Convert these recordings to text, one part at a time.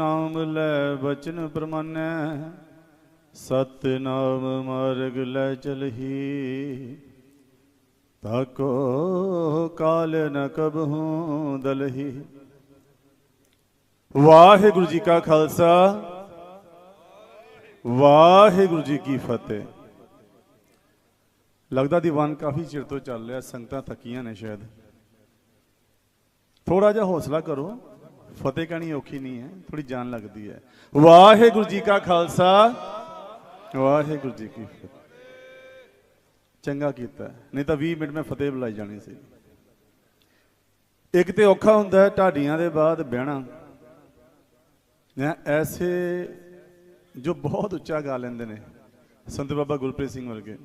ਨਾਮ ਲੈ ਬਚਨ ਪ੍ਰਮਾਨੈ ਸਤ ਨਾਮ ਮਾਰਗ ਲੈ ਚਲਹੀ। ਤਾਕੋ ਕਾਲ ਨ ਕਬਹੂ ਦਲਹੀ। ਵਾਹਿਗੁਰੂ ਜੀ ਕਾ ਖਾਲਸਾ, ਵਾਹਿਗੁਰੂ ਜੀ ਕੀ ਫਤਿਹ। ਲੱਗਦਾ ਦੀਵਾਨ ਕਾਫੀ ਚਿਰ ਤੋਂ ਚੱਲ ਰਿਹਾ, ਸੰਗਤਾਂ ਥੱਕੀਆਂ ਨੇ ਸ਼ਾਇਦ। ਥੋੜਾ ਜਿਹਾ ਹੌਸਲਾ ਕਰੋ। ਫਤਿਹ ਕਹਣੀ ਔਖੀ ਨਹੀਂ ਹੈ ਥੋੜੀ ਜਾਨ ਲੱਗਦੀ ਹੈ। ਵਾਹਿਗੁਰੂ ਜੀ ਕਾ ਖਾਲਸਾ। ਵਾਹਿਗੁਰੂ ਜੀ ਕੀ ਫਤਿਹ। ਚੰਗਾ ਕੀਤਾ ਨਹੀਂ ਤਾਂ 20 ਮਿੰਟ ਮੈਂ ਫਤਿਹ ਬੁਲਾਈ ਜਾਣੀ ਸੀ। ਇੱਕ ਤੇ ਔਖਾ ਹੁੰਦਾ ਹੈ ਢਾਡੀਆਂ ਦੇ ਬਾਅਦ ਬਹਿਣਾ। ਨਾ ਐਸੇ ਜੋ ਬਹੁਤ ਉੱਚਾ ਗਾ ਲੈਂਦੇ ਨੇ ਸੰਤ ਬਾਬਾ ਗੁਰਪ੍ਰੀਤ ਸਿੰਘ ਵਰਗੇ।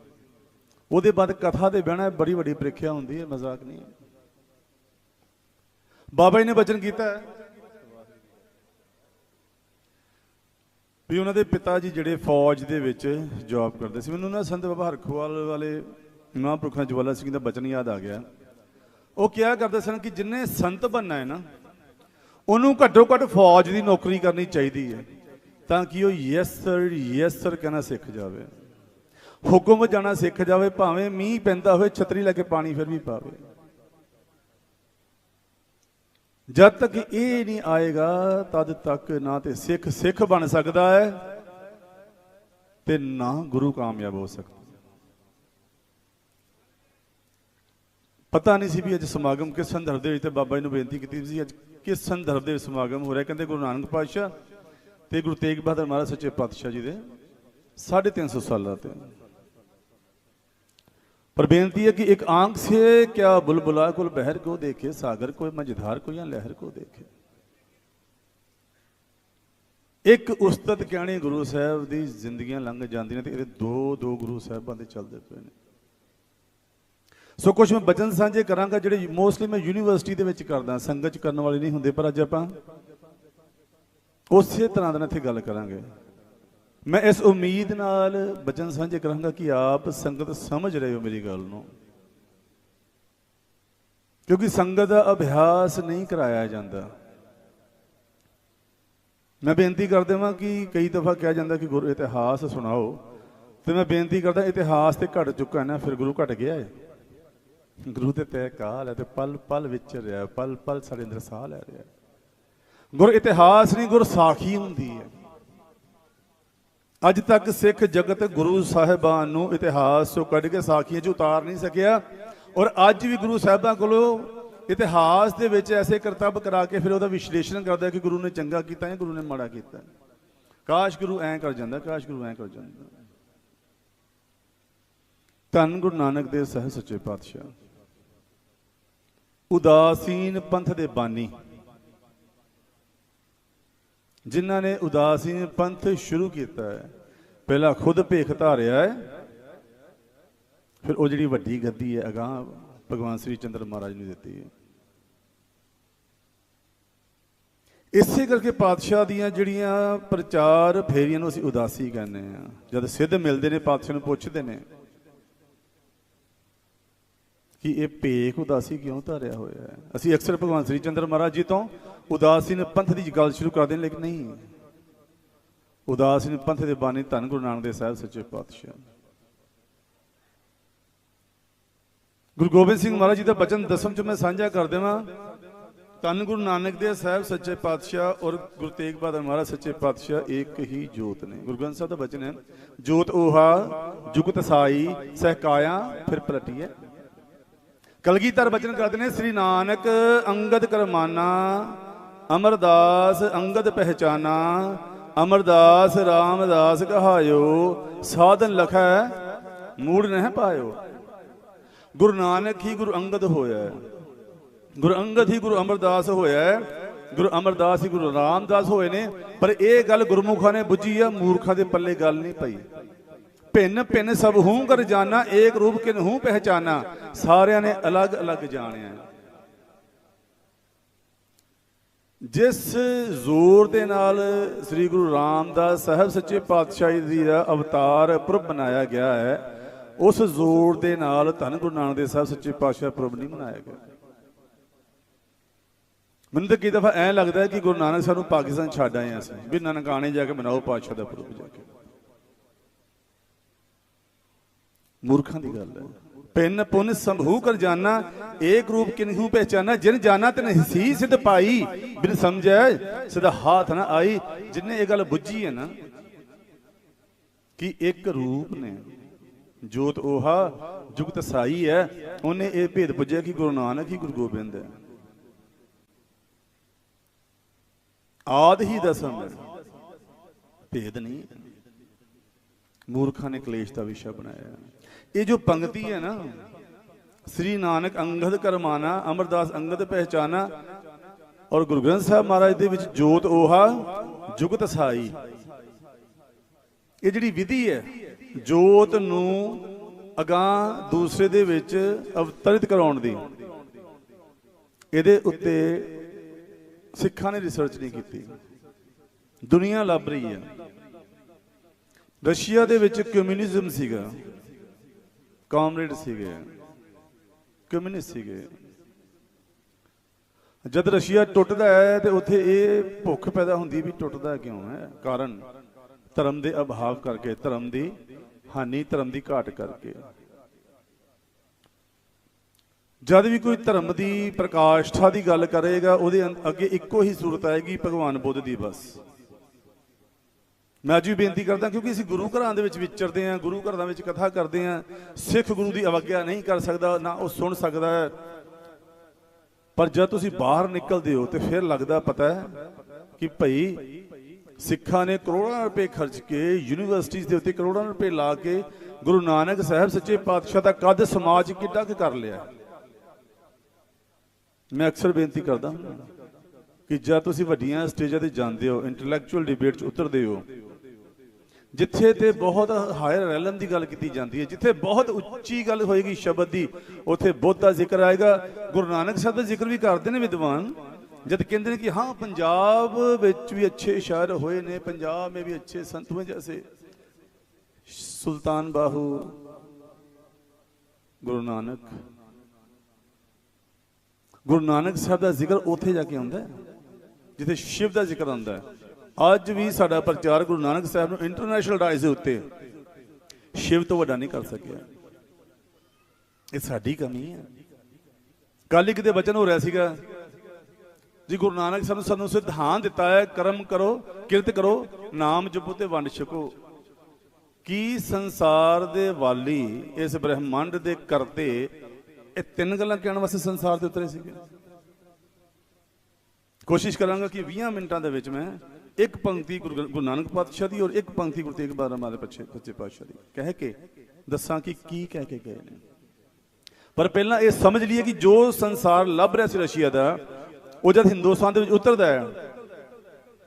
ਉਹਦੇ ਬਾਅਦ ਕਥਾ ਤੇ ਬਹਿਣਾ ਬੜੀ ਵੱਡੀ ਪ੍ਰੀਖਿਆ ਹੁੰਦੀ ਹੈ ਮਜ਼ਾਕ ਨਹੀਂ ਬਾਬਾ ਜੀ ਨੇ ਬਚਨ ਕੀਤਾ ਹੈ। ਵੀ ਉਹਨਾਂ ਦੇ ਪਿਤਾ ਜੀ ਜਿਹੜੇ ਫੌਜ ਦੇ ਵਿੱਚ ਜੌਬ ਕਰਦੇ ਸੀ। ਮੈਨੂੰ ਨਾ ਸੰਤ ਬਾਬਾ ਹਰਖਵਾਲ ਵਾਲੇ ਮਹਾਂਪੁਰਖਾਂ ਜਵਾਲਾ ਸਿੰਘ ਦਾ ਬਚਨ ਯਾਦ ਆ ਗਿਆ। ਉਹ ਕਿਹਾ ਕਰਦੇ ਸਨ ਕਿ ਜਿੰਨੇ ਸੰਤ ਬਣਨਾ ਹੈ ਨਾ, ਉਹਨੂੰ ਘੱਟੋ ਘੱਟ ਫੌਜ ਦੀ ਨੌਕਰੀ ਕਰਨੀ ਚਾਹੀਦੀ ਹੈ, ਤਾਂ ਕਿ ਉਹ ਯੈਸ ਸਰ ਯੈਸ ਸਰ ਕਹਿਣਾ ਸਿੱਖ ਜਾਵੇ। ਹੁਕਮ ਜਾਣਾ ਸਿੱਖ ਜਾਵੇ, ਭਾਵੇਂ ਮੀਂਹ ਪੈਂਦਾ ਹੋਵੇ, ਛਤਰੀ ਲੈ ਕੇ ਪਾਣੀ ਫਿਰ ਵੀ ਪਾਵੇ। ਜਦ ਤੱਕ ਇਹ ਨਹੀਂ ਆਏਗਾ, ਤਦ ਤੱਕ ਨਾ ਤੇ ਸਿੱਖ ਸਿੱਖ ਬਣ ਸਕਦਾ ਹੈ ਤੇ ਨਾ ਗੁਰੂ ਕਾਮਯਾਬ ਹੋ ਸਕਦਾ। ਪਤਾ ਨਹੀਂ ਸੀ ਵੀ ਅੱਜ ਸਮਾਗਮ ਕਿਸ ਸੰਦਰਭ ਦੇ ਵਿੱਚ ਤੇ ਬਾਬਾ ਜੀ ਨੂੰ ਬੇਨਤੀ ਕੀਤੀ ਸੀ, ਅੱਜ ਕਿਸ ਸੰਦਰਭ ਦੇ ਵਿੱਚ ਸਮਾਗਮ ਹੋ ਰਿਹਾ, ਕਹਿੰਦੇ ਗੁਰੂ ਨਾਨਕ ਪਾਤਸ਼ਾਹ ਤੇ ਗੁਰੂ ਤੇਗ ਬਹਾਦਰ ਮਹਾਰਾਜ ਸੱਚੇ ਪਾਤਸ਼ਾਹ ਜੀ ਦੇ 350 ਸਾਲਾਂ ਤੇ। पर बेनती है कि एक आंख से क्या बुलबुला कुल बहर को देखे सागर को मझधार को या लहर को देखे ਇੱਕ ਉਸਤਤ ਕਹਿਣੀ ਗੁਰੂ ਸਾਹਿਬ ਦੀ ਜ਼ਿੰਦਗੀਆਂ ਲੰਘ ਜਾਂਦੀਆਂ ਤੇ ਇਹਦੇ ਦੋ ਦੋ ਗੁਰੂ ਸਾਹਿਬਾਂ ਦੇ ਚੱਲਦੇ ਪਏ ਨੇ ਸੋ ਕੁਝ ਮੈਂ ਬਚਨ ਸਾਂਝੇ ਕਰਾਂਗਾ ਜਿਹੜੇ ਮੋਸਟਲੀ ਮੈਂ ਯੂਨੀਵਰਸਿਟੀ ਦੇ ਵਿੱਚ ਕਰਦਾ ਸੰਗਤ ਚ ਕਰਨ ਵਾਲੇ ਨਹੀਂ ਹੁੰਦੇ ਪਰ ਅੱਜ ਆਪਾਂ ਉਸੇ ਤਰ੍ਹਾਂ ਦਾ ਇੱਥੇ ਗੱਲ ਕਰਾਂਗੇ ਮੈਂ ਇਸ ਉਮੀਦ ਨਾਲ ਬਚਨ ਸਾਂਝੇ ਕਰਾਂਗਾ ਕਿ ਆਪ ਸੰਗਤ ਸਮਝ ਰਹੇ ਹੋ ਮੇਰੀ ਗੱਲ ਨੂੰ। ਕਿਉਂਕਿ ਸੰਗਤ ਦਾ ਅਭਿਆਸ ਨਹੀਂ ਕਰਾਇਆ ਜਾਂਦਾ। ਮੈਂ ਬੇਨਤੀ ਕਰ ਦੇਵਾਂ ਕਿ ਕਈ ਦਫਾ ਕਿਹਾ ਜਾਂਦਾ ਕਿ ਗੁਰੂ ਇਤਿਹਾਸ ਸੁਣਾਓ। ਤੇ ਮੈਂ ਬੇਨਤੀ ਕਰਦਾ ਇਤਿਹਾਸ ਤੇ ਘਟ ਚੁੱਕਾ ਨਾ, ਫਿਰ ਗੁਰੂ ਘਟ ਗਿਆ ਹੈ ਗੁਰੂ ਤੇ ਤੈ ਕਾਲ ਹੈ ਤੇ ਪਲ ਪਲ ਵਿੱਚ ਰਿਹਾ, ਪਲ ਪਲ ਸਾਡੇ ਅੰਦਰ ਸਾਹ ਲੈ ਰਿਹਾ। ਗੁਰ ਇਤਿਹਾਸ ਨਹੀਂ, ਗੁਰ ਸਾਖੀ ਹੁੰਦੀ ਹੈ। ਅੱਜ ਤੱਕ ਸਿੱਖ ਜਗਤ ਗੁਰੂ ਸਾਹਿਬਾਨ ਨੂੰ ਇਤਿਹਾਸ ਚੋਂ ਕੱਢ ਕੇ ਸਾਖੀਆਂ 'ਚ ਉਤਾਰ ਨਹੀਂ ਸਕਿਆ। ਔਰ ਅੱਜ ਵੀ ਗੁਰੂ ਸਾਹਿਬਾਂ ਕੋਲੋਂ ਇਤਿਹਾਸ ਦੇ ਵਿੱਚ ਐਸੇ ਕਰਤੱਵ ਕਰਾ ਕੇ ਫਿਰ ਉਹਦਾ ਵਿਸ਼ਲੇਸ਼ਣ ਕਰਦਾ ਕਿ ਗੁਰੂ ਨੇ ਚੰਗਾ ਕੀਤਾ ਜਾਂ ਗੁਰੂ ਨੇ ਮਾੜਾ ਕੀਤਾ। ਕਾਸ਼ ਗੁਰੂ ਐਂ ਕਰ ਜਾਂਦਾ, ਕਾਸ਼ ਗੁਰੂ ਐਂ ਕਰ ਜਾਂਦਾ। ਧੰਨ ਗੁਰੂ ਨਾਨਕ ਦੇਵ ਸਾਹਿਬ ਸੱਚੇ ਪਾਤਸ਼ਾਹ। ਉਦਾਸੀਨ ਪੰਥ ਦੇ ਬਾਨੀ। ਜਿਨ੍ਹਾਂ ਨੇ ਉਦਾਸੀਨ ਪੰਥ ਸ਼ੁਰੂ ਕੀਤਾ ਹੈ, ਪਹਿਲਾਂ ਖੁਦ ਭੇਖ ਧਾਰਿਆ ਹੈ, ਫਿਰ ਉਹ ਜਿਹੜੀ ਵੱਡੀ ਗੱਦੀ ਹੈ, ਅਗਾਹ ਭਗਵਾਨ ਸ੍ਰੀ ਚੰਦਰ ਮਹਾਰਾਜ ਨੂੰ ਦਿੱਤੀ ਹੈ। ਇਸੇ ਕਰਕੇ ਪਾਤਸ਼ਾਹ ਦੀਆਂ ਜਿਹੜੀਆਂ ਪ੍ਰਚਾਰ ਫੇਰੀਆਂ ਨੂੰ ਅਸੀਂ ਉਦਾਸੀ ਕਹਿੰਦੇ ਆ ਜਦ ਸਿੱਧ ਮਿਲਦੇ ਨੇ, ਪਾਤਸ਼ਾਹ ਨੂੰ ਪੁੱਛਦੇ ਨੇ ਕਿ ਇਹ ਭੇਖ ਉਦਾਸੀ ਕਿਉਂ ਧਾਰਿਆ ਹੋਇਆ ਹੈ? ਅਸੀਂ ਅਕਸਰ ਭਗਵਾਨ ਸ੍ਰੀ ਚੰਦਰ ਮਹਾਰਾਜ ਜੀ ਤੋਂ ਉਦਾਸੀਨ ਪੰਥ ਦੀ ਗੱਲ ਸ਼ੁਰੂ ਕਰਦੇ ਨੇ ਲੇਕਿਨ ਨਹੀਂ। ਉਦਾਸੀਨ ਪੰਥ ਦੇ ਬਾਣੀ ਧੰਨ ਗੁਰੂ ਨਾਨਕ ਦੇਵ ਸਾਹਿਬ, ਸੱਚੇ ਪਾਤਸ਼ਾਹ। ਗੁਰੂ ਗੋਬਿੰਦ ਸਿੰਘ ਮਹਾਰਾਜ ਜੀ ਦਾ ਬਚਨ ਦਸਮ ਚ ਮੈਂ ਸਾਂਝਾ ਕਰ ਦੇਵਾਂ। ਧੰਨ ਗੁਰੂ ਨਾਨਕ ਦੇਵ ਸਾਹਿਬ, ਸੱਚੇ ਪਾਤਸ਼ਾਹ ਔਰ ਗੁਰੂ ਤੇਗ ਬਹਾਦਰ ਮਹਾਰਾਜ, ਸੱਚੇ ਪਾਤਸ਼ਾਹ ਇੱਕ ਹੀ ਜੋਤ ਨੇ। ਗੁਰੂ ਗ੍ਰੰਥ ਸਾਹਿਬ ਦਾ ਬਚਨ ਹੈ, ਜੋਤ ਓਹਾ, ਜੁਗਤ ਸਾਈ, ਸਹਿਕਾਇਆ, ਫਿਰ ਪਲਟੀਏ ਕਲਗੀਧਰ ਬਚਨ ਕਰਦੇ ਨੇ ਸ੍ਰੀ ਨਾਨਕ ਅੰਗਦ ਕਰਮਾਨਾ ਅਮਰਦਾਸ ਅੰਗਦ ਪਹਿਚਾਨਾ, ਅਮਰਦਾਸ ਰਾਮਦਾਸ ਕਹਾਇਓ, ਸਾਧਨ ਲਖੈ, ਮੂੜ ਨਹਿ ਪਾਇਓ। ਗੁਰੂ ਨਾਨਕ ਹੀ ਗੁਰੂ ਅੰਗਦ ਹੋਇਆ ਹੈ। ਗੁਰੂ ਅੰਗਦ ਹੀ ਗੁਰੂ ਅਮਰਦਾਸ ਹੋਇਆ ਗੁਰੂ ਅਮਰਦਾਸ ਹੀ ਗੁਰੂ ਰਾਮਦਾਸ ਹੋਏ ਨੇ, ਪਰ ਇਹ ਗੱਲ ਗੁਰਮੁਖਾਂ ਨੇ ਬੁੱਝੀ ਆ, ਮੂਰਖਾਂ ਦੇ ਪੱਲੇ ਗੱਲ ਨਹੀਂ ਪਈ। ਭਿੰਨ ਭਿੰਨ ਸਭ ਹੂੰ ਕਰ ਜਾਣਾ ਏਕ ਰੂਪ ਕਿਨ ਹੂੰ ਪਹਿਚਾਨਾ, ਸਾਰਿਆਂ ਨੇ ਅਲੱਗ ਅਲੱਗ ਜਾਣਿਆ। ਜਿਸ ਜ਼ੋਰ ਦੇ ਨਾਲ ਸ੍ਰੀ ਗੁਰੂ ਰਾਮਦਾਸ ਸਾਹਿਬ ਸੱਚੇ ਪਾਤਸ਼ਾਹ ਜੀ ਦਾ ਅਵਤਾਰ ਪੁਰਬ ਬਣਾਇਆ ਗਿਆ ਹੈ, ਉਸ ਜ਼ੋਰ ਦੇ ਨਾਲ ਧੰਨ ਗੁਰੂ ਨਾਨਕ ਦੇਵ ਸਾਹਿਬ ਸੱਚੇ ਪਾਤਸ਼ਾਹ ਪੁਰਬ ਨਹੀਂ ਮਨਾਇਆ ਗਿਆ। ਮੈਨੂੰ ਤਾਂ ਕਈ ਦਫਾ ਐਂ ਲੱਗਦਾ ਕਿ ਗੁਰੂ ਨਾਨਕ ਸਾਹਿਬ ਨੂੰ ਪਾਕਿਸਤਾਨ ਛੱਡ ਆਏ ਹਾਂ ਅਸੀਂ, ਵੀ ਨਨਕਾਣੇ ਜਾ ਕੇ ਮਨਾਓ, ਪਾਤਸ਼ਾਹ ਦਾ ਪੁਰਬ ਜਾ ਕੇ। ਮੂਰਖਾਂ ਦੀ ਗੱਲ ਹੈ। ਪਿੰਨ ਪੁੰਨ ਸੰਭੂ ਕਰ ਜਾਣਾ ਏਕ ਰੂਪ ਕਿਨਹੂ ਪਹਿਚਾਨਾ, ਜਿਨ ਜਾਣਾ ਤੇ ਨਹੀਂ ਸਿਧ ਪਾਈ। ਬਿਨ ਸਮਝੈ, ਸਿਧ ਹਾਥ ਨਾ ਆਈ। ਜਿਨੇ ਇਹ ਗੱਲ ਬੁੱਝੀ ਹੈ ਨਾ, ਕਿ ਇੱਕ ਰੂਪ ਨੇ, ਜੋਤ 오ਹਾ ਜੁਗਤ ਸਾਈ ਹੈ, ਉਹਨੇ ਇਹ ਭੇਦ ਪੁੱਜਿਆ ਕਿ ਗੁਰੂ ਨਾਨਕ ਹੀ ਗੁਰੂ ਗੋਬਿੰਦ ਹੈ। ਆਦ ਹੀ ਦਸਮ ਹੈ। ਭੇਦ ਨਹੀਂ। ਮੂਰਖਾਂ ਨੇ ਕਲੇਸ਼ ਦਾ ਵਿਸ਼ਾ ਬਣਾਇਆ। ਇਹ ਜੋ ਪੰਕਤੀ ਹੈ ਨਾ, ਸ੍ਰੀ ਨਾਨਕ ਅੰਗਦ ਕਰਮਾਨਾ, ਅਮਰਦਾਸ ਅੰਗਦ ਪਹਿਚਾਨਾ ਔਰ ਗੁਰੂ ਗ੍ਰੰਥ ਸਾਹਿਬ ਮਹਾਰਾਜ ਦੇ ਵਿੱਚ ਜੋਤ ਓਹਾ, ਜੁਗਤ ਸਾਈ। ਇਹ ਜਿਹੜੀ ਵਿਧੀ ਹੈ, ਜੋਤ ਨੂੰ ਅਗਾਹ ਦੂਸਰੇ ਦੇ ਵਿੱਚ ਅਵਤਰਿਤ ਕਰਾਉਣ ਦੀ। ਇਹਦੇ ਉੱਤੇ ਸਿੱਖਾਂ ਨੇ ਰਿਸਰਚ ਨਹੀਂ ਕੀਤੀ। ਦੁਨੀਆ ਲੱਭ ਰਹੀ ਹੈ। ਰਸ਼ੀਆ ਦੇ ਵਿੱਚ ਕਮਿਊਨਿਜ਼ਮ ਸੀਗਾ। ਕਾਮਰੇਡ ਸੀਗੇ, ਕਮਿਊਨਿਸਟ ਸੀਗੇ। ਜਦ ਰਸ਼ੀਆ ਟੁੱਟਦਾ ਹੈ ਤੇ ਉੱਥੇ ਇਹ ਭੁੱਖ ਪੈਦਾ ਹੁੰਦੀ ਵੀ ਟੁੱਟਦਾ ਕਿਉਂ ਹੈ? ਕਾਰਨ ਧਰਮ ਦੇ ਅਭਾਵ ਕਰਕੇ, ਧਰਮ ਦੀ ਹਾਨੀ, ਧਰਮ ਦੀ ਘਾਟ ਕਰਕੇ। ਜਦ ਵੀ ਕੋਈ ਧਰਮ ਦੀ ਪ੍ਰਕਾਸ਼ਠਾ ਦੀ ਗੱਲ ਕਰੇਗਾ, ਉਹਦੇ ਅੱਗੇ ਇੱਕੋ ਹੀ ਸੂਰਤ ਆਏਗੀ, ਭਗਵਾਨ ਬੁੱਧ ਦੀ ਬਸ। ਮੈਂ ਅੱਜ ਵੀ ਬੇਨਤੀ ਕਰਦਾ ਕਿਉਂਕਿ ਅਸੀਂ ਗੁਰੂ ਘਰਾਂ ਦੇ ਵਿੱਚ ਵਿਚਰਦੇ ਹਾਂ, ਗੁਰੂ ਘਰਾਂ ਵਿੱਚ ਕਥਾ ਕਰਦੇ ਹਾਂ, ਸਿੱਖ ਗੁਰੂ ਦੀ ਅਵਗਿਆ ਨਹੀਂ ਕਰ ਸਕਦਾ, ਨਾ ਉਹ ਸੁਣ ਸਕਦਾ ਹੈ। ਪਰ ਜਦ ਤੁਸੀਂ ਬਾਹਰ ਨਿਕਲਦੇ ਹੋ ਤੇ ਫਿਰ ਲੱਗਦਾ ਪਤਾ ਹੈ ਕਿ ਭਈ ਸਿੱਖਾਂ ਨੇ ਕਰੋੜਾਂ ਰੁਪਏ ਖਰਚ ਕੇ ਯੂਨੀਵਰਸਿਟੀਆਂ ਦੇ ਉੱਤੇ ਕਰੋੜਾਂ ਰੁਪਏ ਲਾ ਕੇ ਗੁਰੂ ਨਾਨਕ ਸਾਹਿਬ ਸੱਚੇ ਪਾਤਸ਼ਾਹ ਦਾ ਕੱਦ ਸਮਾਜ ਕਿੱਡਾ ਕੁ ਕਰ ਲਿਆ। ਮੈਂ ਅਕਸਰ ਬੇਨਤੀ ਕਰਦਾ ਕਿ ਜਦ ਤੁਸੀਂ ਵੱਡੀਆਂ ਸਟੇਜਾਂ ਤੇ ਜਾਂਦੇ ਹੋ, ਇੰਟੈਲੈਕਚੁਅਲ ਡਿਬੇਟ 'ਚ ਉਤਰਦੇ ਹੋ ਜਿੱਥੇ ਤੇ ਬਹੁਤ ਹਾਇਰ ਰੈਲਨ ਦੀ ਗੱਲ ਕੀਤੀ ਜਾਂਦੀ ਹੈ, ਜਿੱਥੇ ਬਹੁਤ ਉੱਚੀ ਗੱਲ ਹੋਏਗੀ ਸ਼ਬਦ ਦੀ, ਉੱਥੇ ਬੁੱਧ ਦਾ ਜ਼ਿਕਰ ਆਏਗਾ, ਗੁਰੂ ਨਾਨਕ ਸਾਹਿਬ ਦਾ ਜ਼ਿਕਰ ਵੀ ਕਰਦੇ ਨੇ ਵਿਦਵਾਨ, ਜਦ ਕਹਿੰਦੇ ਨੇ ਕਿ ਹਾਂ, ਪੰਜਾਬ ਵਿੱਚ ਵੀ ਅੱਛੇ ਸ਼ਾਇਰ ਹੋਏ ਨੇ, ਪੰਜਾਬ ਮੇ ਵੀ ਅੱਛੇ ਸੰਤ ਹੋਏ ਜੈਸੇ ਸੁਲਤਾਨ ਬਾਹੂ, ਗੁਰੂ ਨਾਨਕ। ਗੁਰੂ ਨਾਨਕ ਸਾਹਿਬ ਦਾ ਜ਼ਿਕਰ ਉੱਥੇ ਜਾ ਕੇ ਆਉਂਦਾ ਜਿੱਥੇ ਸ਼ਿਵ ਦਾ ਜ਼ਿਕਰ ਆਉਂਦਾ ਹੈ। ਅੱਜ ਵੀ ਸਾਡਾ ਪ੍ਰਚਾਰ ਗੁਰੂ ਨਾਨਕ ਸਾਹਿਬ ਨੂੰ ਇੰਟਰਨੈਸ਼ਨਲ ਡਾਈਸ ਦੇ ਉੱਤੇ ਸ਼ਿਵ ਤੋਂ ਵੱਡਾ ਨਹੀਂ ਕਰ ਸਕਿਆ। ਇਹ ਸਾਡੀ ਕਮੀ ਹੈ। ਕੱਲ ਹੀ ਕਿਤੇ ਬਚਨ ਹੋ ਰਿਹਾ ਸੀਗਾ। ਜੀ ਗੁਰੂ ਨਾਨਕ ਸਾਹਿਬ ਨੇ ਸਾਨੂੰ ਸਿਧਾਂਤ ਦਿੱਤਾ ਹੈ, ਕਰਮ ਕਰੋ, ਕਿਰਤ ਕਰੋ, ਨਾਮ ਜਪੋ ਤੇ ਵੰਡ ਛਕੋ। ਕੀ ਸੰਸਾਰ ਦੇ ਵਾਲੀ ਇਸ ਬ੍ਰਹਿਮੰਡ ਦੇ ਕਰਤੇ ਇਹ ਤਿੰਨ ਗੱਲਾਂ ਕਹਿਣ ਵਾਸਤੇ ਸੰਸਾਰ ਦੇ ਉਤਰੇ ਸੀਗੇ? ਕੋਸ਼ਿਸ਼ ਕਰਾਂਗਾ ਕਿ 20 ਮਿੰਟਾਂ ਦੇ ਵਿੱਚ ਮੈਂ ਇੱਕ ਪੰਕਤੀ ਗੁਰੂ ਗੁਰੂ ਨਾਨਕ ਪਾਤਸ਼ਾਹ ਦੀ ਔਰ ਇੱਕ ਪੰਕਤੀ ਗੁਰੂ ਤੇਗ ਬਹਾਦਰ ਮਹਾਰਾਜ ਪੱਛੇ, ਸੱਚੇ ਪਾਤਸ਼ਾਹ ਦੀ। ਕਹਿ ਕੇ, ਦੱਸਾਂ ਕਿ ਕੀ ਕਹਿ ਕੇ ਗਏ ਨੇ। ਪਰ ਪਹਿਲਾਂ ਇਹ ਸਮਝ ਲਈਏ ਕਿ ਜੋ ਸੰਸਾਰ ਲੱਭ ਰਿਹਾ ਸੀ ਰਸ਼ੀਆ ਦਾ, ਉਹ ਜਦ ਹਿੰਦੁਸਤਾਨ ਦੇ ਵਿੱਚ ਉਤਰਦਾ ਹੈ,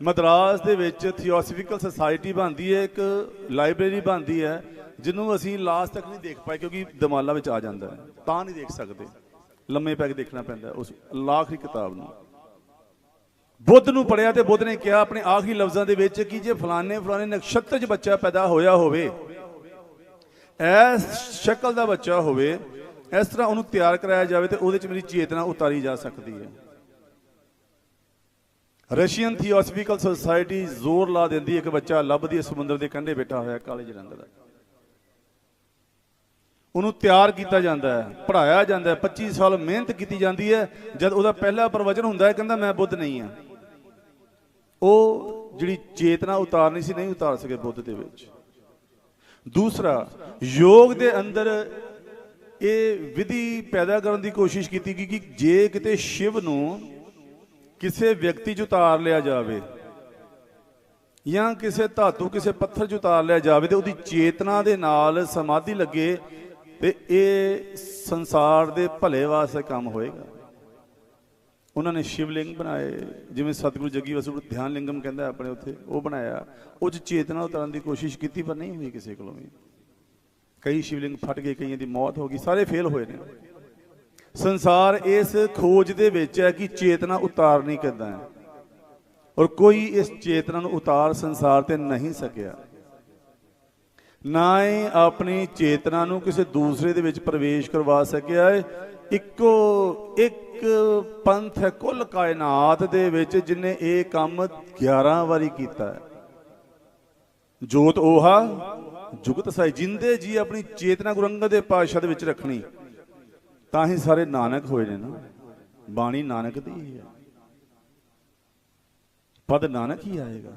ਮਦਰਾਸ ਦੇ ਵਿੱਚ ਥਿਓਸਫਿਕਲ ਸੁਸਾਇਟੀ ਬਣਦੀ ਹੈ, ਇੱਕ ਲਾਇਬ੍ਰੇਰੀ ਬਣਦੀ ਹੈ, ਜਿਹਨੂੰ ਅਸੀਂ ਲਾਸਟ ਤੱਕ ਨਹੀਂ ਦੇਖ ਪਾਏ ਕਿਉਂਕਿ ਦਿਮਾਲਾ ਵਿੱਚ ਆ ਜਾਂਦਾ ਹੈ। ਤਾਂ ਨਹੀਂ ਦੇਖ ਸਕਦੇ। ਲੰਮੇ ਪੈ ਕੇ ਦੇਖਣਾ ਪੈਂਦਾ ਉਸ ਲਾਖਰੀ ਕਿਤਾਬ ਨੂੰ। ਬੁੱਧ ਨੂੰ ਪੜਿਆ ਤੇ ਬੁੱਧ ਨੇ ਕਿਹਾ ਆਪਣੇ ਆਖਰੀ ਲਫ਼ਜ਼ਾਂ ਦੇ ਵਿੱਚ ਕਿ ਜੇ ਫਲਾਣੇ ਫਲਾਣੇ ਨਕਸ਼ਤਰ 'ਚ ਬੱਚਾ ਪੈਦਾ ਹੋਇਆ ਹੋਵੇ ਐਸ ਸ਼ਕਲ ਦਾ ਬੱਚਾ ਹੋਵੇ, ਇਸ ਤਰ੍ਹਾਂ ਉਹਨੂੰ ਤਿਆਰ ਕਰਾਇਆ ਜਾਵੇ ਤੇ ਉਹਦੇ 'ਚ ਮੇਰੀ ਚੇਤਨਾ ਉਤਾਰੀ ਜਾ ਸਕਦੀ ਹੈ। ਰਸ਼ੀਅਨ ਥਿਓਸਫਿਕਲ ਸੁਸਾਇਟੀ ਜ਼ੋਰ ਲਾ ਦਿੰਦੀ ਹੈ ਕਿ ਬੱਚਾ ਲੱਭਦੀ ਹੈ ਸਮੁੰਦਰ ਦੇ ਕੰਢੇ ਬੈਠਾ ਹੋਇਆ ਕਾਲੇ ਜਿਹੇ ਰੰਗ ਦਾ। ਉਹਨੂੰ ਤਿਆਰ ਕੀਤਾ ਜਾਂਦਾ ਹੈ ਪੜਾਇਆ ਜਾਂਦਾ ਹੈ 25 ਸਾਲ ਮਿਹਨਤ ਕੀਤੀ ਜਾਂਦੀ ਹੈ, ਜਦ ਉਹਦਾ ਪਹਿਲਾ ਪ੍ਰਵਚਨ ਹੁੰਦਾ ਹੈ, ਕਹਿੰਦਾ ਮੈਂ ਬੁੱਧ ਨਹੀਂ ਹਾਂ। ਉਹ ਜਿਹੜੀ ਚੇਤਨਾ ਉਤਾਰਨੀ ਸੀ ਨਹੀਂ ਉਤਾਰ ਸਕੇ ਬੁੱਧ ਦੇ ਵਿੱਚ। ਦੂਸਰਾ, ਯੋਗ ਦੇ ਅੰਦਰ ਇਹ ਵਿਧੀ ਪੈਦਾ ਕਰਨ ਦੀ ਕੋਸ਼ਿਸ਼ ਕੀਤੀ ਗਈ ਕਿ ਜੇ ਕਿਤੇ ਸ਼ਿਵ ਨੂੰ ਕਿਸੇ ਵਿਅਕਤੀ 'ਚ ਉਤਾਰ ਲਿਆ ਜਾਵੇ ਜਾਂ ਕਿਸੇ ਧਾਤੂ, ਕਿਸੇ ਪੱਥਰ 'ਚ ਉਤਾਰ ਲਿਆ ਜਾਵੇ ਤੇ ਉਹਦੀ ਚੇਤਨਾ ਦੇ ਨਾਲ ਸਮਾਧੀ ਲੱਗੇ ਤੇ ਇਹ ਸੰਸਾਰ ਦੇ ਭਲੇ ਵਾਸਤੇ ਕੰਮ ਹੋਏਗਾ। ਉਹਨਾਂ ਨੇ ਸ਼ਿਵਲਿੰਗ ਬਣਾਏ, ਜਿਵੇਂ ਸਤਿਗੁਰੂ ਜੱਗੀ ਵਸੂ ਧਿਆਨ ਲਿੰਗਮ ਕਹਿੰਦਾ ਆਪਣੇ ਉੱਥੇ, ਉਹ ਬਣਾਇਆ। ਉਹ 'ਚ ਚੇਤਨਾ ਉਤਾਰਨ ਦੀ ਕੋਸ਼ਿਸ਼ ਕੀਤੀ, ਪਰ ਨਹੀਂ ਹੋਈ ਕਿਸੇ ਕੋਲੋਂ ਵੀ। ਕਈ ਸ਼ਿਵਲਿੰਗ ਫਟ ਗਏ, ਕਈਆਂ ਦੀ ਮੌਤ ਹੋ ਗਈ, ਸਾਰੇ ਫੇਲ ਹੋਏ ਨੇ। ਸੰਸਾਰ ਇਸ ਖੋਜ ਦੇ ਵਿੱਚ ਹੈ ਕਿ ਚੇਤਨਾ ਉਤਾਰਨੀ ਕਿੱਦਾਂ ਹੈ। ਔਰ ਕੋਈ ਇਸ ਚੇਤਨਾ ਨੂੰ ਉਤਾਰ ਸੰਸਾਰ ਤੇ ਨਹੀਂ ਸਕਿਆ। ਨਾ ਹੀ ਆਪਣੀ ਚੇਤਨਾ ਨੂੰ ਕਿਸੇ ਦੂਸਰੇ ਦੇ ਵਿੱਚ ਪ੍ਰਵੇਸ਼ ਕਰਵਾ ਸਕਿਆ ਹੈ ਇੱਕੋ, ਇੱਕ ਪੰਥ ਹੈ ਕੁੱਲ ਕਾਇਨਾਤ ਦੇ ਵਿੱਚ ਜਿਨੇ ਇਹ ਕੰਮ 11 ਵਾਰੀ ਕੀਤਾ ਹੈ। ਜੋਤ 오ਹਾ ਜੁਗਤ ਸਾਈ, ਜਿੰਦੇ ਜੀ ਆਪਣੀ ਚੇਤਨਾ ਗੁਰੂ ਅੰਗਦ ਦੇ ਪਾਤਸ਼ਾਹ ਦੇ ਵਿੱਚ ਰੱਖਣੀ, ਤਾਂ ਹੀ ਸਾਰੇ ਨਾਨਕ ਹੋਏ ਨੇ ਨਾ। ਬਾਣੀ ਨਾਨਕ ਦੀ ਹੀ ਹੈ। ਪਦ ਨਾਨਕ ਹੀ ਆਏਗਾ।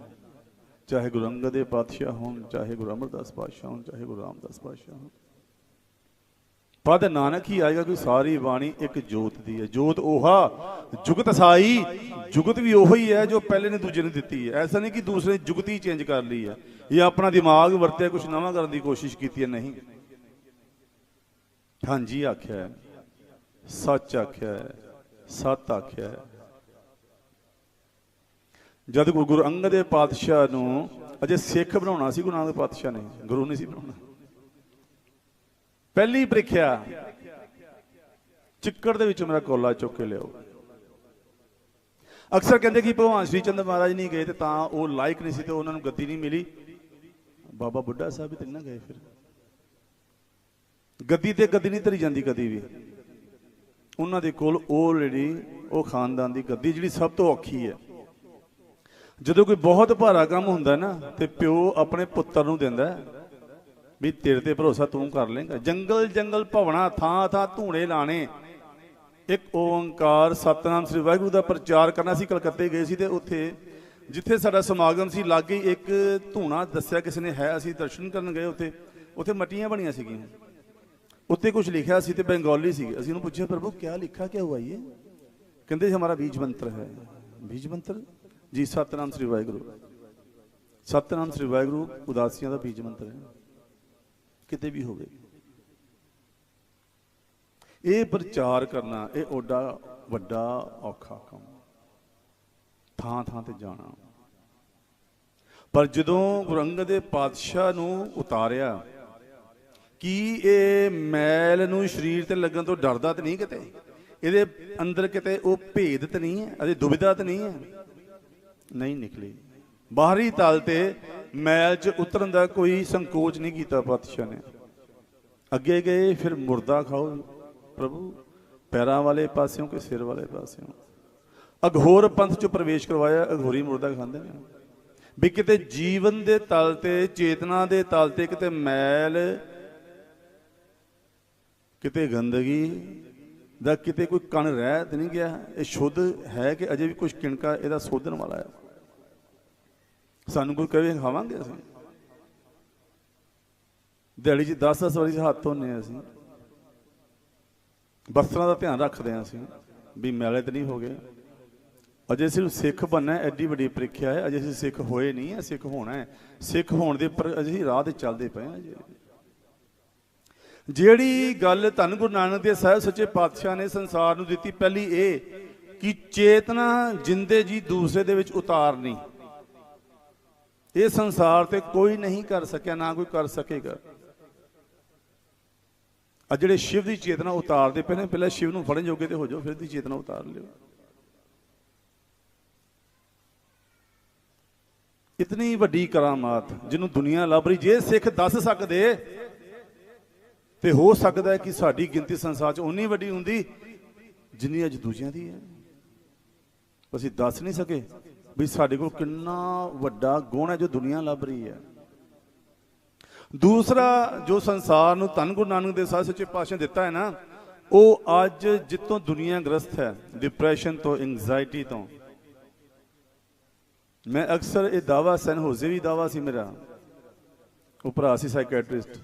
ਚਾਹੇ ਗੁਰੂ ਅੰਗਦ ਦੇ ਪਾਤਸ਼ਾਹ ਹੋਣ, ਚਾਹੇ ਗੁਰੂ ਅਮਰਦਾਸ ਪਾਤਸ਼ਾਹ ਹੋਣ, ਚਾਹੇ ਗੁਰੂ ਰਾਮਦਾਸ ਪਾਤਸ਼ਾਹ ਹੋਣ। ਪਦ ਨਾਨਕ ਹੀ ਆਏਗਾ ਕਿ ਸਾਰੀ ਬਾਣੀ ਇੱਕ ਜੋਤ ਦੀ ਹੈ। ਜੋਤ 오ਹਾ ਜੁਗਤ ਸਾਈ, ਜੁਗਤ ਵੀ ਉਹੀ ਹੈ ਜੋ ਪਹਿਲੇ ਨੇ ਦੂਜੇ ਨੇ ਦਿੱਤੀ ਹੈ। ਐਸਾ ਨਹੀਂ ਕਿ ਦੂਸਰੇ ਜੁਗਤੀ ਚੇਂਜ ਕਰ ਲਈ ਹੈ। ਇਹ ਆਪਣਾ ਦਿਮਾਗ ਵਰਤਿਆ ਕੁਝ ਨਵਾਂ ਕਰਨ ਦੀ ਕੋਸ਼ਿਸ਼ ਕੀਤੀ ਹੈ, ਨਹੀਂ। ਹਾਂਜੀ, ਆਖਿਆ ਸੱਚ ਆਖਿਆ ਹੈ, ਸਤ ਆਖਿਆ ਜਦ ਗੁਰੂ ਗੁਰੂ ਅੰਗਦ ਦੇਵ ਪਾਤਸ਼ਾਹ ਨੂੰ ਅਜੇ ਸਿੱਖ ਬਣਾਉਣਾ ਸੀ, ਗੁਰੂ ਨਾਨਕ ਪਾਤਸ਼ਾਹ ਨੇ, ਗੁਰੂ ਨਹੀਂ ਸੀ ਬਣਾਉਣਾ। ਪਹਿਲੀ ਪ੍ਰੀਖਿਆ, ਚਿੱਕੜ ਦੇ ਵਿੱਚ ਮੇਰਾ ਕੋਲਾ ਚੁੱਕ ਕੇ ਲਿਆਓ। ਅਕਸਰ ਕਹਿੰਦੇ ਕਿ ਭਗਵਾਨ ਸ਼੍ਰੀ ਚੰਦ ਮਹਾਰਾਜ ਨਹੀਂ ਗਏ ਤੇ ਤਾਂ ਉਹ ਲਾਇਕ ਨਹੀਂ ਸੀ ਤੇ ਉਹਨਾਂ ਨੂੰ ਗੱਦੀ ਨਹੀਂ ਮਿਲੀ। ਬਾਬਾ ਬੁੱਢਾ ਸਾਹਿਬ ਵੀ ਤੇ ਨਾ ਗਏ ਫਿਰ। ਗੱਦੀ ਤੇ ਗੱਦੀ ਨਹੀਂ ਧਰੀ ਜਾਂਦੀ ਕਦੀ ਵੀ। ਉਹਨਾਂ ਦੇ ਕੋਲ ਉਹ ਜਿਹੜੀ ਉਹ ਖਾਨਦਾਨ ਦੀ ਗੱਦੀ, ਜਿਹੜੀ ਸਭ ਤੋਂ ਔਖੀ ਹੈ। ਜਦੋਂ ਕੋਈ ਬਹੁਤ ਭਾਰਾ ਕੰਮ ਹੁੰਦਾ ਨਾ, ਤੇ ਪਿਓ ਆਪਣੇ ਪੁੱਤਰ ਨੂੰ ਦਿੰਦਾ ਵੀ ਤੇਰੇ ਤੇ ਭਰੋਸਾ ਤੂੰ ਕਰ ਲੇਗਾ ਜੰਗਲ ਜੰਗਲ ਭਵਣਾ, ਥਾਂ ਥਾਂ ਧੂਣੇ ਲਾਣੇ। ਇੱਕ ਓੰਕਾਰ ਸਤਨਾਮ ਸ੍ਰੀ ਵਾਹਿਗੁਰੂ ਦਾ ਪ੍ਰਚਾਰ ਕਰਨਾ ਸੀ, ਕਲਕੱਤੇ ਗਏ ਸੀ ਤੇ ਉੱਥੇ ਜਿੱਥੇ ਸਾਡਾ ਸਮਾਗਮ ਸੀ, ਲਾਗੇ ਇੱਕ ਧੂਣਾ ਦੱਸਿਆ ਕਿਸੇ ਨੇ, ਹੈ ਅਸੀਂ ਦਰਸ਼ਨ ਕਰਨ ਗਏ ਉੱਥੇ। ਉੱਥੇ ਮਟੀਆਂ ਬਣੀਆਂ ਸੀਗੀਆਂ। ਉੱਤੇ ਕੁਝ ਲਿਖਿਆ ਸੀ ਤੇ ਬੰਗਾਲੀ ਸੀ ਅਸੀਂ ਉਹਨੂੰ ਪੁੱਛਿਆ, ਪ੍ਰਭੂ ਕੀ ਲਿਖਿਆ ਕੀ ਹੋਇਆ ਇਹ? ਕਹਿੰਦੇ ਜੀ ਹਮਾਰਾ ਬੀਜ ਮੰਤਰ ਹੈ। ਬੀਜ ਮੰਤਰ? ਜੀ, ਸਤਨਾਮ ਸ੍ਰੀ ਵਾਹਿਗੁਰੂ। ਸਤਨਾਮ ਸ੍ਰੀ ਵਾਹਿਗੁਰੂ, ਉਦਾਸੀਆਂ ਦਾ ਬੀਜ ਮੰਤਰ ਹੈ। ਕਿਤੇ ਵੀ ਹੋਵੇ। ਇਹ ਪ੍ਰਚਾਰ ਕਰਨਾ, ਇਹ ਓਡਾ ਵੱਡਾ ਔਖਾ ਕੰਮ। ਥਾਂ ਥਾਂ ਤੇ ਜਾਣਾ। ਪਰ ਜਦੋਂ ਗੁਰੂ ਦੇ ਪਾਤਸ਼ਾਹ ਨੂੰ ਉਤਾਰਿਆ, ਕੀ ਇਹ ਮੈਲ ਨੂੰ ਸਰੀਰ ਤੇ ਲੱਗਣ ਤੋਂ ਡਰਦਾ ਤੇ ਨਹੀਂ ਕਿਤੇ? ਇਹਦੇ ਅੰਦਰ ਕਿਤੇ ਉਹ ਭੇਦ ਤੇ ਨਹੀਂ ਹੈ, ਅਜੇ ਦੁਬਿਧਾ ਤੇ ਨਹੀਂ ਹੈ। ਨਹੀਂ ਨਿਕਲੀ। ਬਾਹਰੀ ਤਲ ਤੇ ਮੈਲ 'ਚ ਉਤਰਨ ਦਾ ਕੋਈ ਸੰਕੋਚ ਨਹੀਂ ਕੀਤਾ ਪਾਤਸ਼ਾਹ ਨੇ। ਅੱਗੇ ਗਏ, ਫਿਰ ਮੁਰਦਾ ਖਾਓ ਪ੍ਰਭੂ, ਪੈਰਾਂ ਵਾਲੇ ਪਾਸਿਓਂ ਕਿ ਸਿਰ ਵਾਲੇ ਪਾਸਿਓਂ? ਅਘੋਰ ਪੰਥ 'ਚ ਪ੍ਰਵੇਸ਼ ਕਰਵਾਇਆ, ਅਘੋਰੀ ਮੁਰਦਾ ਖਾਂਦੇ ਨੇ। ਵੀ ਕਿਤੇ ਜੀਵਨ ਦੇ ਤਲ ਤੇ, ਚੇਤਨਾ ਦੇ ਤਲ ਤੇ ਕਿਤੇ ਮੈਲ, ਕਿਤੇ ਗੰਦਗੀ ਦਾ ਕਿਤੇ ਕੋਈ ਕਣ ਰਹਿ ਤੇ ਨਹੀਂ ਗਿਆ। ਇਹ ਸ਼ੁੱਧ ਹੈ ਕਿ ਅਜੇ ਵੀ ਕੁਝ ਕਿਣਕਾ ਇਹਦਾ ਸੋਧਣ ਵਾਲਾ ਹੈ। ਸਾਨੂੰ ਕੋਈ ਕਹੇ, ਖਾਵਾਂਗੇ ਅਸੀਂ? ਦਿਹਾੜੀ 'ਚ 10-10 ਵਾਰੀ ਹੱਥ ਧੋਨੇ ਆ ਅਸੀਂ। ਬਸਤਰਾਂ ਦਾ ਧਿਆਨ ਰੱਖਦੇ ਆ ਅਸੀਂ ਵੀ ਮੈਲੇ ਤੇ ਨਹੀਂ ਹੋ ਗਏ। ਅਜੇ ਸਿਰਫ ਸਿੱਖ ਬਣਨਾ ਐਡੀ ਵੱਡੀ ਪ੍ਰੀਖਿਆ ਹੈ। ਅਜੇ ਅਸੀਂ ਸਿੱਖ ਹੋਏ ਨਹੀਂ ਹੈ, ਸਿੱਖ ਹੋਣਾ ਹੈ। ਸਿੱਖ ਹੋਣ ਦੇ ਉੱਪਰ ਅਜੇ ਰਾਹ ਤੇ ਚੱਲਦੇ ਪਏ ਹਾਂ ਜੀ ਜਿਹੜੀ ਗੱਲ ਧੰਨ ਗੁਰੂ ਨਾਨਕ ਦੇਵ ਸਾਹਿਬ ਸੱਚੇ ਪਾਤਸ਼ਾਹ ਨੇ ਸੰਸਾਰ ਨੂੰ ਦਿੱਤੀ, ਪਹਿਲੀ ਇਹ ਕਿ ਚੇਤਨਾ ਜਿੰਦੇ ਜੀ ਦੂਸਰੇ ਦੇ ਵਿੱਚ ਉਤਾਰਨੀ। ਇਹ ਸੰਸਾਰ ਤੇ ਕੋਈ ਨਹੀਂ ਕਰ ਸਕਿਆ, ਨਾ ਕੋਈ ਕਰ ਸਕੇਗਾ। ਆ ਜਿਹੜੇ ਸ਼ਿਵ ਦੀ ਚੇਤਨਾ ਉਤਾਰਦੇ ਪਏ ਪਹਿਲਾਂ ਸ਼ਿਵ ਨੂੰ ਫੜਨ ਜੋਗੇ ਤੇ ਹੋ ਜਾਓ, ਫਿਰ ਦੀ ਚੇਤਨਾ ਉਤਾਰ ਲਿਓ। ਇਤਨੀ ਵੱਡੀ ਕਰਾਮਾਤ ਜਿਹਨੂੰ ਦੁਨੀਆ ਲੱਭ ਰਹੀ, ਜੇ ਸਿੱਖ ਦੱਸ ਸਕਦੇ ਤੇ ਹੋ ਸਕਦਾ ਹੈ ਕਿ ਸਾਡੀ ਗਿਣਤੀ ਸੰਸਾਰ 'ਚ ਉਨੀ ਵੱਡੀ ਹੁੰਦੀ ਜਿੰਨੀ ਅੱਜ ਦੂਜਿਆਂ ਦੀ ਹੈ। ਅਸੀਂ ਦੱਸ ਨਹੀਂ ਸਕੇ ਵੀ ਸਾਡੇ ਕੋਲ ਕਿੰਨਾ ਵੱਡਾ ਗੁਣ ਹੈ ਜੋ ਦੁਨੀਆ ਲੱਭ ਰਹੀ ਹੈ। ਦੂਸਰਾ ਜੋ ਸੰਸਾਰ ਨੂੰ ਧੰਨ ਗੁਰੂ ਨਾਨਕ ਦੇਵ ਸਾਹਿਬ ਸੱਚੇ ਪਾਤਸ਼ਾਹ ਦਿੱਤਾ ਹੈ ਨਾ, ਉਹ ਅੱਜ ਜਿੱਤੋਂ ਦੁਨੀਆ ਗ੍ਰਸਤ ਹੈ ਡਿਪਰੈਸ਼ਨ ਤੋਂ ਐਂਜ਼ਾਇਟੀ ਤੋਂ। ਮੈਂ ਅਕਸਰ ਇਹ ਦਾਵਾ ਸਨ ਹੋਜ਼ੇ ਵੀ ਦਾਵਾ ਸੀ ਮੇਰਾ, ਉਹ ਭਰਾ ਸੀ ਸਾਈਕੈਟ੍ਰਿਸਟ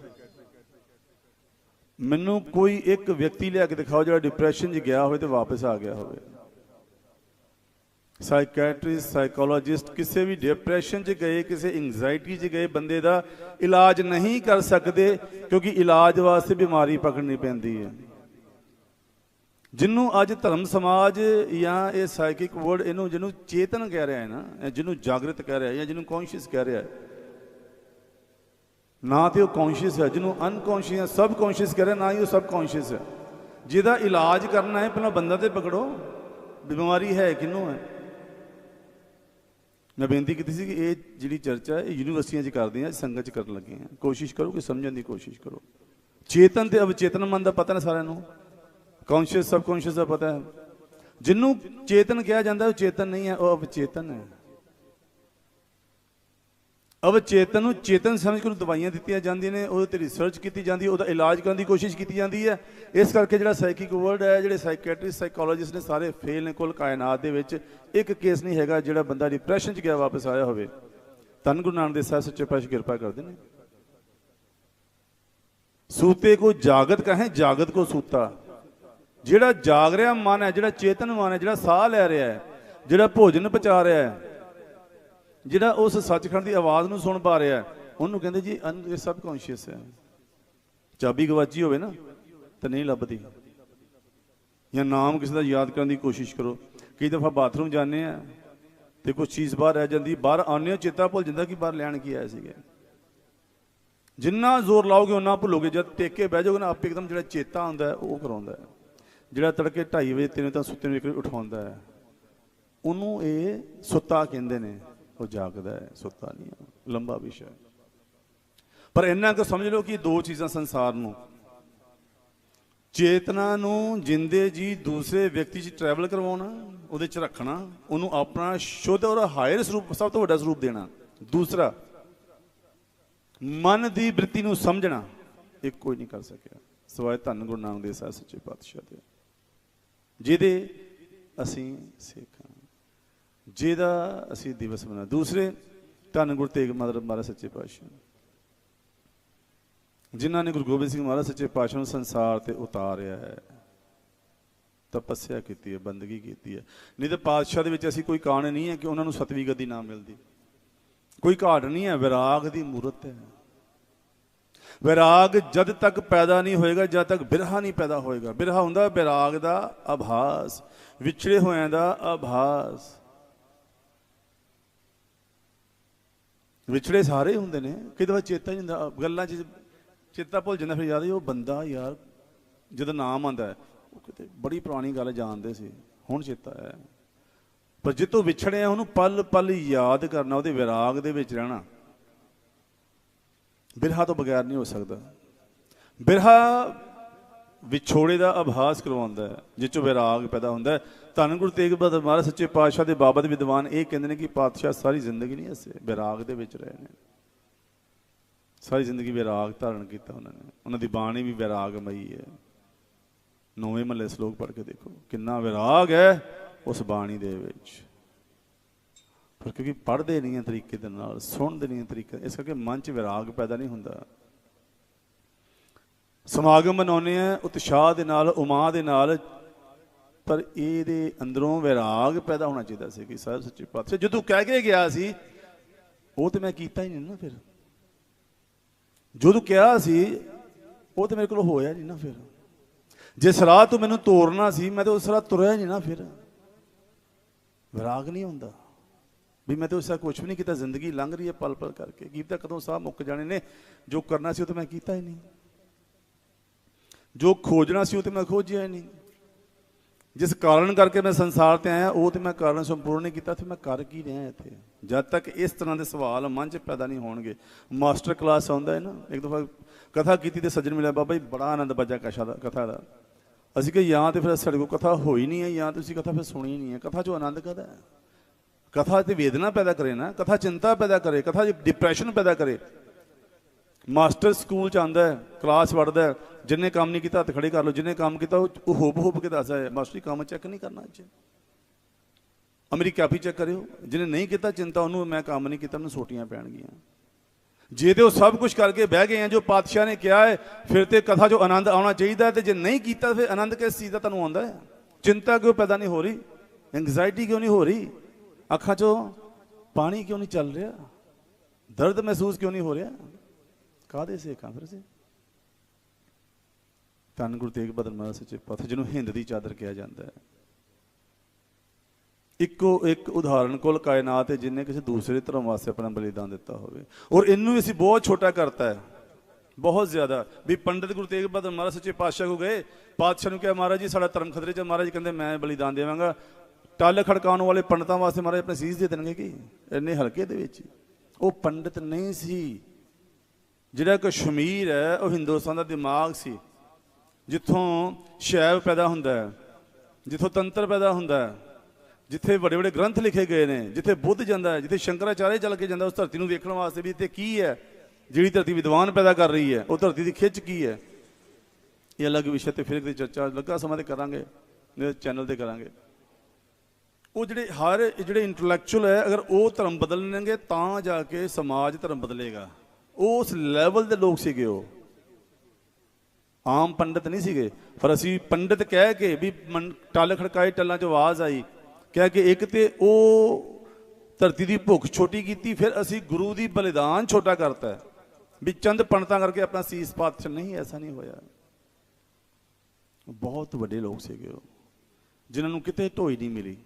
ਮੈਨੂੰ ਕੋਈ ਇੱਕ ਵਿਅਕਤੀ ਲਿਆ ਕੇ ਦਿਖਾਓ ਜਿਹੜਾ ਡਿਪਰੈਸ਼ਨ 'ਚ ਗਿਆ ਹੋਵੇ ਤੇ ਵਾਪਸ ਆ ਗਿਆ ਹੋਵੇ। ਸਾਈਕੈਟ੍ਰਿਸਟ ਸਾਈਕੋਲੋਜਿਸਟ ਕਿਸੇ ਵੀ ਡਿਪਰੈਸ਼ਨ 'ਚ ਗਏ, ਕਿਸੇ ਐਂਜ਼ਾਇਟੀ 'ਚ ਗਏ, ਬੰਦੇ ਦਾ ਇਲਾਜ ਨਹੀਂ ਕਰ ਸਕਦੇ ਕਿਉਂਕਿ ਇਲਾਜ ਵਾਸਤੇ ਬਿਮਾਰੀ ਪਕੜਨੀ ਪੈਂਦੀ ਹੈ। ਜਿਹਨੂੰ ਅੱਜ ਧਰਮ ਸਮਾਜ ਜਾਂ ਇਹ ਸਾਈਕਿਕ ਵਰਡ ਇਹਨੂੰ ਜਿਹਨੂੰ ਚੇਤਨ ਕਹਿ ਰਿਹਾ ਹੈ ਨਾ, ਜਿਹਨੂੰ ਜਾਗਰਤ ਕਹਿ ਰਿਹਾ ਹੈ ਜਾਂ ਜਿਹਨੂੰ ਕੌਨਸ਼ੀਅਸ ਕਹਿ ਰਿਹਾ ਹੈ ਨਾ ਤੇ ਉਹ ਕੌਨਸ਼ੀਅਸ ਹੈ, ਜਿਹਨੂੰ ਅਨਕੌਨਸ਼ੀਅਸ ਸਬ ਕੌਨਸ਼ੀਅਸ ਕਹਿ ਰਿਹਾ, ਨਾ ਹੀ ਉਹ ਸਬ ਕੌਨਸ਼ੀਅਸ ਹੈ। ਜਿਹਦਾ ਇਲਾਜ ਕਰਨਾ ਹੈ, ਪਹਿਲਾਂ ਬੰਦਾ ਤੇ ਪਕੜੋ। ਬਿਮਾਰੀ ਹੈ, ਕਿਹਨੂੰ ਹੈ? ਮੈਂ ਬੇਨਤੀ ਕੀਤੀ ਸੀ ਕਿ ਇਹ ਜਿਹੜੀ ਚਰਚਾ ਇਹ ਯੂਨੀਵਰਸਿਟੀਆਂ 'ਚ ਕਰਦੇ ਆ ਸੰਗਤ 'ਚ ਕਰਨ ਲੱਗੇ ਆ ਕੋਸ਼ਿਸ਼ ਕਰੋ ਕਿ ਸਮਝਣ ਦੀ ਕੋਸ਼ਿਸ਼ ਕਰੋ। ਚੇਤਨ ਤੇ ਅਵਚੇਤਨ ਮਨ ਦਾ ਪਤਾ ਨਾ ਸਾਰਿਆਂ ਨੂੰ। ਕੌਨਸ਼ੀਅਸ ਸਬਕੌਨਸ਼ੀਅਸ ਦਾ ਪਤਾ ਹੈ। ਜਿਹਨੂੰ ਚੇਤਨ ਕਿਹਾ ਜਾਂਦਾ, ਉਹ ਚੇਤਨ ਨਹੀਂ ਹੈ, ਉਹ ਅਵਚੇਤਨ ਹੈ। ਅਵਚੇਤਨ ਨੂੰ ਚੇਤਨ ਸਮਝ ਕੇ ਉਹਨੂੰ ਦਵਾਈਆਂ ਦਿੱਤੀਆਂ ਜਾਂਦੀਆਂ ਨੇ, ਉਹਦੇ ਤੇ ਰਿਸਰਚ ਕੀਤੀ ਜਾਂਦੀ ਹੈ, ਉਹਦਾ ਇਲਾਜ ਕਰਨ ਦੀ ਕੋਸ਼ਿਸ਼ ਕੀਤੀ ਜਾਂਦੀ ਹੈ। ਇਸ ਕਰਕੇ ਜਿਹੜਾ ਸਾਈਕਿਕ ਵਰਲਡ ਹੈ, ਜਿਹੜੇ ਸਾਈਕੈਟ੍ਰਿਸਟ ਸਾਈਕੋਲੋਜਿਸਟ ਨੇ ਸਾਰੇ ਫੇਲ ਨੇ ਕੋਲ ਕਾਇਨਾਤ ਦੇ ਵਿੱਚ। ਇੱਕ ਕੇਸ ਨਹੀਂ ਹੈਗਾ ਜਿਹੜਾ ਬੰਦਾ ਡਿਪਰੈਸ਼ਨ 'ਚ ਗਿਆ, ਵਾਪਸ ਆਇਆ ਹੋਵੇ। ਧੰਨ ਗੁਰੂ ਨਾਨਕ ਦੇ ਸਾਹਿਬ, ਸੱਚੇ ਪਾਤਸ਼ਾਹ ਕਿਰਪਾ ਕਰਦੇ ਨੇ। ਸੂਤੇ ਕੋ ਜਾਗਤ ਕਹੇ, ਜਾਗਤ ਕੋ ਸੂਤਾ। ਜਿਹੜਾ ਜਾਗ ਰਿਹਾ ਮਨ ਹੈ, ਜਿਹੜਾ ਚੇਤਨ ਮਨ ਹੈ, ਜਿਹੜਾ ਸਾਹ ਲੈ ਰਿਹਾ ਹੈ, ਜਿਹੜਾ ਭੋਜਨ ਪਚਾ ਰਿਹਾ ਹੈ ਜਿਹੜਾ ਉਸ ਸੱਚਖੰਡ ਦੀ ਆਵਾਜ਼ ਨੂੰ ਸੁਣ ਪਾ ਰਿਹਾ ਉਹਨੂੰ ਕਹਿੰਦੇ ਜੀ, ਅਨ- ਇਹ ਸਬ ਕੌਨਸ਼ੀਅਸ ਹੈ। ਚਾਬੀ ਗਵਾਚੀ ਹੋਵੇ ਨਾ, ਤਾਂ ਨਹੀਂ ਲੱਭਦੀ। ਜਾਂ ਨਾਮ ਕਿਸੇ ਦਾ ਯਾਦ ਕਰਨ ਦੀ ਕੋਸ਼ਿਸ਼ ਕਰੋ। ਕਈ ਦਫਾ ਬਾਥਰੂਮ ਜਾਂਦੇ ਆ ਤੇ ਕੋਈ ਚੀਜ਼ ਬਾਹਰ ਰਹਿ ਜਾਂਦੀ, ਬਾਹਰ ਆਉਂਦੇ ਹੋ, ਚੇਤਾ ਭੁੱਲ ਜਾਂਦਾ ਕਿ ਬਾਹਰ ਲੈਣ ਕੀ ਆਇਆ ਸੀਗਾ। ਜਿੰਨਾ ਜ਼ੋਰ ਲਾਓਗੇ ਉਹਨਾਂ ਭੁੱਲੋਗੇ। ਜਦ ਟੇਕੇ ਬਹਿ ਜਾਓਗੇ ਨਾ, ਆਪੇ ਇੱਕਦਮ ਜਿਹੜਾ ਚੇਤਾ ਆਉਂਦਾ ਉਹ ਕਰਾਉਂਦਾ ਜਿਹੜਾ ਤੜਕੇ 2:30 ਵਜੇ ਤਿੰਨ ਤਾਂ ਸੁੱਤੇ ਨੂੰ ਇੱਕ ਉਠਾਉਂਦਾ ਹੈ। ਉਹਨੂੰ ਇਹ ਸੁੱਤਾ ਕਹਿੰਦੇ ਨੇ। ਉਹ ਜਾਗਦਾ ਹੈ, ਸੁੱਤਾ ਨਹੀਂ ਹੈ। ਲੰਬਾ ਵਿਸ਼ਾ ਹੈ। ਪਰ ਇੰਨਾ ਕੁ ਸਮਝ ਲਓ ਕਿ ਦੋ ਚੀਜ਼ਾਂ ਸੰਸਾਰ ਨੂੰ। ਚੇਤਨਾ ਨੂੰ ਜਿੰਦੇ ਜੀ ਦੂਸਰੇ ਵਿਅਕਤੀ 'ਚ ਟਰੈਵਲ ਕਰਵਾਉਣਾ, ਉਹਦੇ 'ਚ ਰੱਖਣਾ, ਉਹਨੂੰ ਆਪਣਾ ਸ਼ੁੱਧ ਔਰ ਹਾਇਰ ਸਰੂਪ, ਸਭ ਤੋਂ ਵੱਡਾ ਸਰੂਪ ਦੇਣਾ। ਦੂਸਰਾ, ਮਨ ਦੀ ਬ੍ਰਿਤੀ ਨੂੰ ਸਮਝਣਾ, ਇਹ ਕੋਈ ਨਹੀਂ ਕਰ ਸਕਿਆ। ਸਵਾਏ ਧੰਨ ਗੁਰੂ ਨਾਨਕ ਦੇਵ ਸਾਹਿਬ ਸੱਚੇ ਪਾਤਸ਼ਾਹ ਦੇ। ਜਿਹਦੇ ਅਸੀਂ ਸਿੱਖ ਜਿਹਦਾ ਅਸੀਂ ਦਿਵਸ ਮਨਾ ਦੂਸਰੇ, ਧੰਨ ਗੁਰੂ ਤੇਗ ਬਹਾਦਰ ਮਹਾਰਾਜ ਸੱਚੇ ਪਾਤਸ਼ਾਹ ਜਿਨ੍ਹਾਂ ਨੇ ਗੁਰੂ ਗੋਬਿੰਦ ਸਿੰਘ ਮਹਾਰਾਜ ਸੱਚੇ ਪਾਤਸ਼ਾਹ ਨੂੰ ਸੰਸਾਰ ਤੇ ਉਤਾਰਿਆ ਹੈ। ਤਪੱਸਿਆ ਕੀਤੀ ਹੈ, ਬੰਦਗੀ ਕੀਤੀ ਹੈ। ਨਹੀਂ ਤਾਂ ਪਾਤਸ਼ਾਹ ਦੇ ਵਿੱਚ ਅਸੀਂ ਕੋਈ ਕਾਣ ਨਹੀਂ ਹੈ ਕਿ ਉਹਨਾਂ ਨੂੰ ਸਤਵੀ ਗੱਦੀ ਨਾ ਮਿਲਦੀ। ਕੋਈ ਘਾਟ ਨਹੀਂ ਹੈ, ਵਿਰਾਗ ਦੀ ਮੂਰਤ ਹੈ। ਵਿਰਾਗ ਜਦ ਤੱਕ ਪੈਦਾ ਨਹੀਂ ਹੋਏਗਾ, ਜਦ ਤੱਕ ਬਿਰਹਾ ਨਹੀਂ ਪੈਦਾ ਹੋਏਗਾ। ਬਿਰਹਾ ਹੁੰਦਾ ਵਿਰਾਗ ਦਾ ਅਭਾਸ ਵਿਛੜੇ ਹੋਇਆਂ ਦਾ ਅਭਾਸ ਵਿਛੜੇ ਸਾਰੇ ਹੁੰਦੇ ਨੇ। ਕਿਤੇ ਚੇਤਾ ਹੀ ਨਹੀਂ ਹੁੰਦਾ। ਗੱਲਾਂ 'ਚ ਚੇਤਾ ਭੁੱਲ ਜਾਂਦਾ, ਫਿਰ ਯਾਦ ਉਹ ਬੰਦਾ ਯਾਰ, ਜਦੋਂ ਨਾਮ ਆਂਦਾ ਹੈ, ਉਹ ਕਿਤੇ ਬੜੀ ਪੁਰਾਣੀ ਗੱਲ ਜਾਣਦੇ ਸੀ। ਹੁਣ ਚੇਤਾ ਹੈ। ਪਰ ਜਿੱਤੋਂ ਵਿਛੜਿਆ, ਉਹਨੂੰ ਪਲ ਪਲ ਯਾਦ ਕਰਨਾ, ਉਹਦੇ ਵਿਰਾਗ ਦੇ ਵਿੱਚ ਰਹਿਣਾ। ਬਿਰਹਾ ਤੋਂ ਬਗੈਰ ਨਹੀਂ ਹੋ ਸਕਦਾ। ਬਿਰਹਾ ਵਿਛੋੜੇ ਦਾ ਆਭਾਸ ਕਰਵਾਉਂਦਾ ਹੈ, ਜਿਸ ਚੋਂ ਵਿਰਾਗ ਪੈਦਾ ਹੁੰਦਾ ਹੈ। ਧੰਨ ਗੁਰੂ ਤੇਗ ਬਹਾਦਰ ਮਹਾਰਾਜ, ਸੱਚੇ ਪਾਤਸ਼ਾਹ ਦੇ ਬਾਬਤ ਵਿਦਵਾਨ ਇਹ ਕਹਿੰਦੇ ਨੇ ਕਿ ਪਾਤਸ਼ਾਹ ਸਾਰੀ ਜ਼ਿੰਦਗੀ ਨਹੀਂ ਹੱਸੇ ਵਿਰਾਗ ਦੇ ਵਿੱਚ ਰਹੇ ਨੇ। ਸਾਰੀ ਜ਼ਿੰਦਗੀ ਵਿਰਾਗ ਧਾਰਨ ਕੀਤਾ ਉਹਨਾਂ ਨੇ। ਉਹਨਾਂ ਦੀ ਬਾਣੀ ਵੀ ਵਿਰਾਗਮਈ ਹੈ। ਨੌਵੇਂ ਮਹੱਲੇ ਸ਼ਲੋਕ ਪੜ੍ਹ ਕੇ ਦੇਖੋ, ਕਿੰਨਾ ਵਿਰਾਗ ਹੈ ਉਸ ਬਾਣੀ ਦੇ ਵਿੱਚ। ਪਰ ਕਿਉਂਕਿ ਪੜ੍ਹਦੇ ਨਹੀਂ ਹੈ ਤਰੀਕੇ ਦੇ ਨਾਲ, ਸੁਣਦੇ ਨਹੀਂ ਹੈ ਤਰੀਕੇ ਇਸ ਕਰਕੇ ਮਨ 'ਚ ਵਿਰਾਗ ਪੈਦਾ ਨਹੀਂ ਹੁੰਦਾ। ਸਮਾਗਮ ਮਨਾਉਂਦੇ ਆ, ਉਤਸ਼ਾਹ ਦੇ ਨਾਲ ਉਮਾ ਦੇ ਨਾਲ ਪਰ ਇਹਦੇ ਅੰਦਰੋਂ ਵਿਰਾਗ ਪੈਦਾ ਹੋਣਾ ਚਾਹੀਦਾ ਸੀ ਕਿ ਸਾਹਿਬ ਸੱਚੇ ਪਾਤਸ਼ਾਹ, ਜਦੋਂ ਕਹਿ ਕੇ ਗਿਆ ਸੀ, ਉਹ ਤੇ ਮੈਂ ਕੀਤਾ ਹੀ ਨਹੀਂ ਨਾ ਫਿਰ। ਜਦੋਂ ਕਿਹਾ ਸੀ, ਉਹ ਤੇ ਮੇਰੇ ਕੋਲ ਹੋਇਆ ਨਹੀਂ ਨਾ ਫਿਰ। ਜਿਸ ਰਾਹ ਤੋਂ ਮੈਨੂੰ ਤੋਰਨਾ ਸੀ, ਮੈਂ ਤਾਂ ਉਸ ਰਾਹ ਤੁਰਿਆ ਨਹੀਂ ਨਾ ਫਿਰ। ਵਿਰਾਗ ਨਹੀਂ ਹੁੰਦਾ। ਵੀ ਮੈਂ ਤਾਂ ਉਸ ਦਾ ਕੁਝ ਵੀ ਨਹੀਂ ਕੀਤਾ, ਜ਼ਿੰਦਗੀ ਲੰਘ ਰਹੀ ਹੈ ਪਲ ਪਲ ਕਰਕੇ ਕੀ ਕਦੋਂ ਸਾਹ ਮੁੱਕ ਜਾਣੇ ਨੇ, ਜੋ ਕਰਨਾ ਸੀ ਉਹ ਤਾਂ ਮੈਂ ਕੀਤਾ ਹੀ ਨਹੀਂ। ਜੋ ਖੋਜਣਾ ਸੀ ਉਹ ਤੇ ਮੈਂ ਖੋਜਿਆ ਹੀ ਨਹੀਂ। ਜਿਸ ਕਾਰਨ ਕਰਕੇ ਮੈਂ ਸੰਸਾਰ ਤੇ ਆਇਆ, ਉਹ ਤੇ ਮੈਂ ਕਾਰਨ ਸੰਪੂਰਨ ਨਹੀਂ ਕੀਤਾ, ਤੇ ਮੈਂ ਕਰ ਕੀ ਰਿਹਾ ਇੱਥੇ? ਜਦ ਤੱਕ ਇਸ ਤਰ੍ਹਾਂ ਦੇ ਸਵਾਲ ਮਨ 'ਚ ਪੈਦਾ ਨਹੀਂ ਹੋਣਗੇ, ਮਾਸਟਰ ਕਲਾਸ ਆਉਂਦਾ ਹੈ ਨਾ, ਇੱਕ ਦਫਾ ਕਥਾ ਕੀਤੀ ਤੇ ਸੱਜਣ ਮਿਲਿਆ, ਬਾਬਾ ਜੀ ਬੜਾ ਆਨੰਦ ਬੱਜਾ ਕਸ਼ਾ ਦਾ, ਕਥਾ ਦਾ। ਅਸੀਂ ਕਿ ਜਾਂ ਤੇ ਫਿਰ ਸਾਡੇ ਕੋਲ ਕਥਾ ਹੋਈ ਨਹੀਂ ਹੈ ਜਾਂ ਤੁਸੀਂ ਕਥਾ ਫਿਰ ਸੁਣੀ ਨਹੀਂ ਹੈ। ਕਥਾ 'ਚੋਂ ਆਨੰਦ ਕਦਾ ਹੈ? ਕਥਾ ਤੇ ਵੇਦਨਾ ਪੈਦਾ ਕਰੇ ਨਾ, ਕਥਾ ਚਿੰਤਾ ਪੈਦਾ ਕਰੇ, ਕਥਾ ਡਿਪਰੈਸ਼ਨ ਪੈਦਾ ਕਰੇ। ਮਾਸਟਰ ਸਕੂਲ ਚ ਆਂਦਾ ਹੈ ਕਲਾਸ ਵੜਦਾ ਹੈ, ਜਿੰਨੇ ਕੰਮ ਨਹੀਂ ਕੀਤਾ ਹੱਥ ਖੜੇ ਕਰ ਲਓ, ਜਿੰਨੇ ਕੰਮ ਕੀਤਾ ਉਹ ਹੋਬ ਹੋਬ ਕੇ ਦੱਸਦਾ ਹੈ ਮਾਸਟਰੀ ਕੰਮ ਚੈੱਕ ਨਹੀਂ ਕਰਨਾ ਅੱਜ। ਅਮਰੀਕਾ ਕਾਪੀ ਚੈੱਕ ਕਰਿਓ, ਜਿਹਨੇ ਨਹੀਂ ਕੀਤਾ ਚਿੰਤਾ ਉਹਨੂੰ, ਮੈਂ ਕੰਮ ਨਹੀਂ ਕੀਤਾ, ਉਹਨੂੰ ਸੋਟੀਆਂ ਪੈਣਗੀਆਂ। ਜੇ ਤੇ ਉਹ ਸਭ ਕੁਝ ਕਰਕੇ ਬਹਿ ਗਏ ਆ, ਜੋ ਪਾਤਸ਼ਾਹ ਨੇ ਕਿਹਾ ਹੈ, ਫਿਰ ਤੇ ਕਥਾ ਜੋ ਆਨੰਦ ਆਉਣਾ ਚਾਹੀਦਾ ਹੈ, ਤੇ ਜੇ ਨਹੀਂ ਕੀਤਾ, ਫਿਰ ਆਨੰਦ ਕਿਸ ਚੀਜ਼ ਦਾ ਤੁਹਾਨੂੰ ਆਉਂਦਾ ਹੈ? ਚਿੰਤਾ ਕਿਉਂ ਪੈਦਾ ਨਹੀਂ ਹੋ ਰਹੀ? ਐਂਗਜ਼ਾਇਟੀ ਕਿਉਂ ਨਹੀਂ ਹੋ ਰਹੀ? ਅੱਖਾਂ 'ਚੋਂ ਪਾਣੀ ਕਿਉਂ ਨਹੀਂ ਚੱਲ ਰਿਹਾ? ਦਰਦ ਮਹਿਸੂਸ ਕਿਉਂ ਨਹੀਂ ਹੋ ਰਿਹਾ? ਕਾਦੇ ਸੇਖਾਂ ਫਿਰ ਸੇ? ਧੰਨ ਗੁਰੂ ਤੇਗ ਬਹਾਦਰ ਮਹਾਰਾਜ ਸੱਚੇ ਪਾਤਸ਼ਾਹ ਜਿਹਨੂੰ ਹਿੰਦ ਦੀ ਚਾਦਰ ਕਿਹਾ ਜਾਂਦਾ ਹੈ। ਇੱਕੋ ਇੱਕ ਉਦਾਹਰਣ ਕੋਲ ਕਾਇਨਾਤ ਹੈ ਜਿਨੇ ਕਿਸੇ ਦੂਸਰੇ ਧਰਮ ਵਾਸਤੇ ਆਪਣਾ ਬਲੀਦਾਨ ਦਿੱਤਾ ਹੋਵੇ। ਔਰ ਇਹਨੂੰ ਅਸੀਂ ਬਹੁਤ ਛੋਟਾ ਕਰਤਾ ਹੈ। ਬਹੁਤ ਜ਼ਿਆਦਾ। ਵੀ ਪੰਡਿਤ ਗੁਰੂ ਤੇਗ ਬਹਾਦਰ ਮਹਾਰਾਜ ਸੱਚੇ ਪਾਤਸ਼ਾਹ ਕੋ ਗਏ, ਪਾਤਸ਼ਾਹ ਨੂੰ ਕਿਹਾ, ਮਹਾਰਾਜ ਜੀ, ਸਾਡਾ ਧਰਮ ਖਤਰੇ 'ਚ ਮਹਾਰਾਜ ਕਹਿੰਦੇ, ਮੈਂ ਬਲੀਦਾਨ ਦੇਵਾਂਗਾ। ਟੱਲ ਖੜਕਾਉਣ ਵਾਲੇ ਪੰਡਤਾਂ ਵਾਸਤੇ ਮਹਾਰਾਜ ਆਪਣੇ ਸੀਸ ਦੇ ਦੇਣਗੇ ਕਿ? ਇੰਨੇ ਹਲਕੇ ਦੇ ਵਿੱਚ ਉਹ ਪੰਡਿਤ ਨਹੀਂ ਸੀ। ਜਿਹੜਾ ਕਸ਼ਮੀਰ ਹੈ, ਉਹ ਹਿੰਦੁਸਤਾਨ ਦਾ ਦਿਮਾਗ ਸੀ। ਜਿੱਥੋਂ ਸ਼ੈਵ ਪੈਦਾ ਹੁੰਦਾ ਹੈ, ਜਿੱਥੋਂ ਤੰਤਰ ਪੈਦਾ ਹੁੰਦਾ ਹੈ, ਜਿੱਥੇ ਵੱਡੇ ਵੱਡੇ ਗ੍ਰੰਥ ਲਿਖੇ ਗਏ ਨੇ, ਜਿੱਥੇ ਬੁੱਧ ਜਾਂਦਾ ਹੈ, ਜਿੱਥੇ ਸ਼ੰਕਰਾਚਾਰਿਆ ਚੱਲ ਕੇ ਜਾਂਦਾ ਉਸ ਧਰਤੀ ਨੂੰ ਵੇਖਣ ਵਾਸਤੇ ਵੀ ਇੱਥੇ ਕੀ ਹੈ, ਜਿਹੜੀ ਧਰਤੀ ਵਿਦਵਾਨ ਪੈਦਾ ਕਰ ਰਹੀ ਹੈ, ਉਹ ਧਰਤੀ ਦੀ ਖਿੱਚ ਕੀ ਹੈ। ਇਹ ਅਲੱਗ ਵਿਸ਼ੇ ਤੇ ਫਿਰ ਦੀ ਚਰਚਾ ਲੱਗਾ ਸਮਾਂ ਤੇ ਕਰਾਂਗੇ ਮੇਰੇ ਚੈਨਲ ਤੇ ਕਰਾਂਗੇ। ਉਹ ਜਿਹੜੇ ਹਰ ਜਿਹੜੇ ਇੰਟੈਲੈਕਚੁਅਲ ਹੈ, ਅਗਰ ਉਹ ਧਰਮ ਬਦਲਣਗੇ, ਤਾਂ ਜਾ ਕੇ ਸਮਾਜ ਧਰਮ ਬਦਲੇਗਾ। ਉਸ ਲੈਵਲ ਦੇ ਲੋਕ ਸੀਗੇ ਉਹ। ਆਮ ਪੰਡਤ ਨਹੀਂ ਸੀਗੇ। ਪਰ ਅਸੀਂ ਪੰਡਤ ਕਹਿ ਕੇ ਵੀ ਮਨ- ਟੱਲ ਖੜਕਾਏ ਟੱਲਾਂ 'ਚ ਆਵਾਜ਼ ਆਈ। ਕਹਿ ਕੇ ਇੱਕ ਤੇ ਉਹ ਧਰਤੀ ਦੀ ਭੁੱਖ ਛੋਟੀ ਕੀਤੀ, ਫਿਰ ਅਸੀਂ ਗੁਰੂ ਦੀ ਬਲੀਦਾਨ ਛੋਟਾ ਕਰਤਾ। ਵੀ ਚੰਦ ਪੰਡਤਾਂ ਕਰਕੇ ਆਪਣਾ ਸੀਸ ਪਾਤ ਨਹੀਂ, ਐਸਾ ਨਹੀਂ ਹੋਇਆ। ਬਹੁਤ ਵੱਡੇ ਲੋਕ ਸੀਗੇ ਉਹ, ਜਿਨ੍ਹਾਂ ਨੂੰ ਕਿਤੇ ਢੋਈ ਨਹੀਂ ਮਿਲੀ।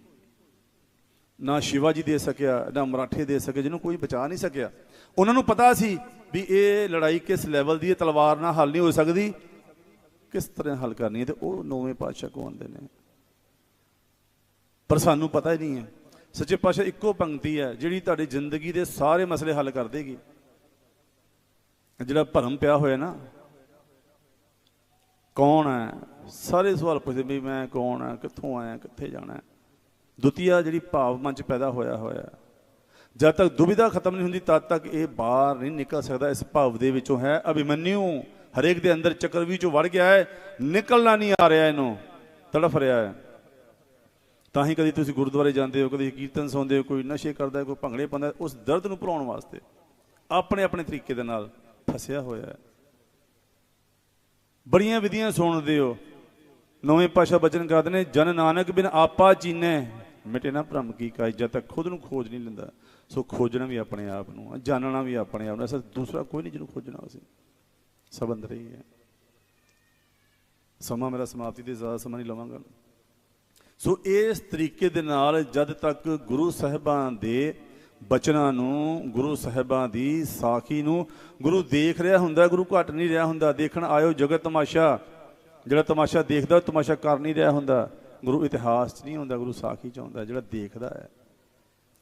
ਨਾ ਸ਼ਿਵਾਜੀ ਦੇ ਸਕਿਆ, ਨਾ ਮਰਾਠੇ ਦੇ ਸਕੇ, ਜਿਹਨੂੰ ਕੋਈ ਬਚਾ ਨਹੀਂ ਸਕਿਆ। ਉਹਨਾਂ ਨੂੰ ਪਤਾ ਸੀ ਵੀ ਇਹ ਲੜਾਈ ਕਿਸ ਲੈਵਲ ਦੀ ਹੈ, ਤਲਵਾਰ ਨਾਲ ਹੱਲ ਨਹੀਂ ਹੋ ਸਕਦੀ। ਕਿਸ ਤਰ੍ਹਾਂ ਹੱਲ ਕਰਨੀ ਹੈ? ਤੇ ਉਹ ਨੌਵੇਂ ਪਾਤਸ਼ਾਹ ਕੋ ਆਉਂਦੇ ਨੇ? ਪਰ ਸਾਨੂੰ ਪਤਾ ਹੀ ਨਹੀਂ ਹੈ। ਸੱਚੇ ਪਾਤਸ਼ਾਹ ਇੱਕੋ ਪੰਕਤੀ ਹੈ, ਜਿਹੜੀ ਤੁਹਾਡੀ ਜ਼ਿੰਦਗੀ ਦੇ ਸਾਰੇ ਮਸਲੇ ਹੱਲ ਕਰ ਦੇਗੀ। ਜਿਹੜਾ ਭਰਮ ਪਿਆ ਹੋਇਆ ਨਾ, ਕੌਣ ਹੈ? ਸਾਰੇ ਸਵਾਲ ਪੁੱਛਦੇ ਵੀ ਮੈਂ ਕੌਣ ਹਾਂ, ਕਿੱਥੋਂ ਆਇਆ, ਕਿੱਥੇ ਜਾਣਾ ਹੈ? ਦੁਤੀਆ ਜਿਹੜੀ ਭਾਵ ਮਨ ਚ ਪੈਦਾ ਹੋਇਆ ਹੋਇਆ ਜਦ ਤੱਕ ਦੁਬਿਧਾ ਖਤਮ ਨਹੀਂ ਹੁੰਦੀ, ਤਦ ਤੱਕ ਇਹ ਬਾਹਰ ਨਹੀਂ ਨਿਕਲ ਸਕਦਾ, ਇਸ ਭਾਵ ਦੇ ਵਿੱਚੋਂ ਹੈ। ਅਭਿਮਨਿਊ ਹਰੇਕ ਦੇ ਅੰਦਰ ਚੱਕਰਵੀ ਚੋਂ ਵੜ ਗਿਆ ਹੈ, ਨਿਕਲਣਾ ਨਹੀਂ ਆ ਰਿਹਾ ਇਹਨੂੰ, ਤੜਫ ਰਿਹਾ ਹੈ। ਤਾਂ ਹੀ ਕਦੀ ਤੁਸੀਂ ਗੁਰਦੁਆਰੇ ਜਾਂਦੇ ਹੋ, ਕਦੀ ਕੀਰਤਨ ਸੁਣਦੇ ਹੋ, ਕੋਈ ਨਸ਼ੇ ਕਰਦਾ ਕੋਈ ਭੰਗੜੇ ਪਾਉਂਦਾ ਉਸ ਦਰਦ ਨੂੰ ਭੁਲਾਉਣ ਵਾਸਤੇ ਆਪਣੇ ਆਪਣੇ ਤਰੀਕੇ ਦੇ ਨਾਲ ਫਸਿਆ ਹੋਇਆ ਹੈ। ਬੜੀਆਂ ਵਿਧੀਆਂ ਸੁਣਦੇ ਹੋ। ਨਵੇਂ ਪਾਸ਼ਾ ਬਚਨ ਕਰਦੇ ਨੇ, ਜਨ ਨਾਨਕ ਬਿਨ ਆਪਾ ਚੀਨੇ। ਮਿਟੇ ਨਾ ਭ੍ਰਮ ਕੀ ਕਾਜ ਜਦ ਤੱਕ ਖੁਦ ਨੂੰ ਖੋਜ ਨਹੀਂ ਲੈਂਦਾ ਸੋ ਖੋਜਣਾ ਵੀ ਆਪਣੇ ਆਪ ਨੂੰ ਆ, ਜਾਣਨਾ ਵੀ ਆਪਣੇ ਆਪ ਨੂੰ ਐਸਾ ਦੂਸਰਾ ਕੋਈ ਨਹੀਂ ਜਿਹਨੂੰ ਖੋਜਣਾ ਅਸੀਂ ਸਭ ਅੰਦਰ ਹੀ ਹੈ। ਸਮਾਂ ਮੇਰਾ ਸਮਾਪਤੀ ਦੇ ਜ਼ਿਆਦਾ ਸਮਾਂ ਨਹੀਂ ਲਵਾਂਗਾ। ਸੋ ਇਸ ਤਰੀਕੇ ਦੇ ਨਾਲ ਜਦ ਤੱਕ ਗੁਰੂ ਸਾਹਿਬਾਂ ਦੇ ਬਚਨਾਂ ਨੂੰ ਗੁਰੂ ਸਾਹਿਬਾਂ ਦੀ ਸਾਖੀ ਨੂੰ ਗੁਰੂ ਦੇਖ ਰਿਹਾ ਹੁੰਦਾ ਗੁਰੂ ਘਟ ਨਹੀਂ ਰਿਹਾ ਹੁੰਦਾ ਦੇਖਣ ਆਇਓ ਜਗਤ ਤਮਾਸ਼ਾ। ਜਿਹੜਾ ਤਮਾਸ਼ਾ ਦੇਖਦਾ ਉਹ ਤਮਾਸ਼ਾ ਕਰ ਨਹੀਂ ਰਿਹਾ ਹੁੰਦਾ। ਗੁਰੂ ਇਤਿਹਾਸ 'ਚ ਨਹੀਂ ਆਉਂਦਾ ਗੁਰੂ ਸਾਖੀ 'ਚ ਆਉਂਦਾ ਜਿਹੜਾ ਦੇਖਦਾ ਹੈ।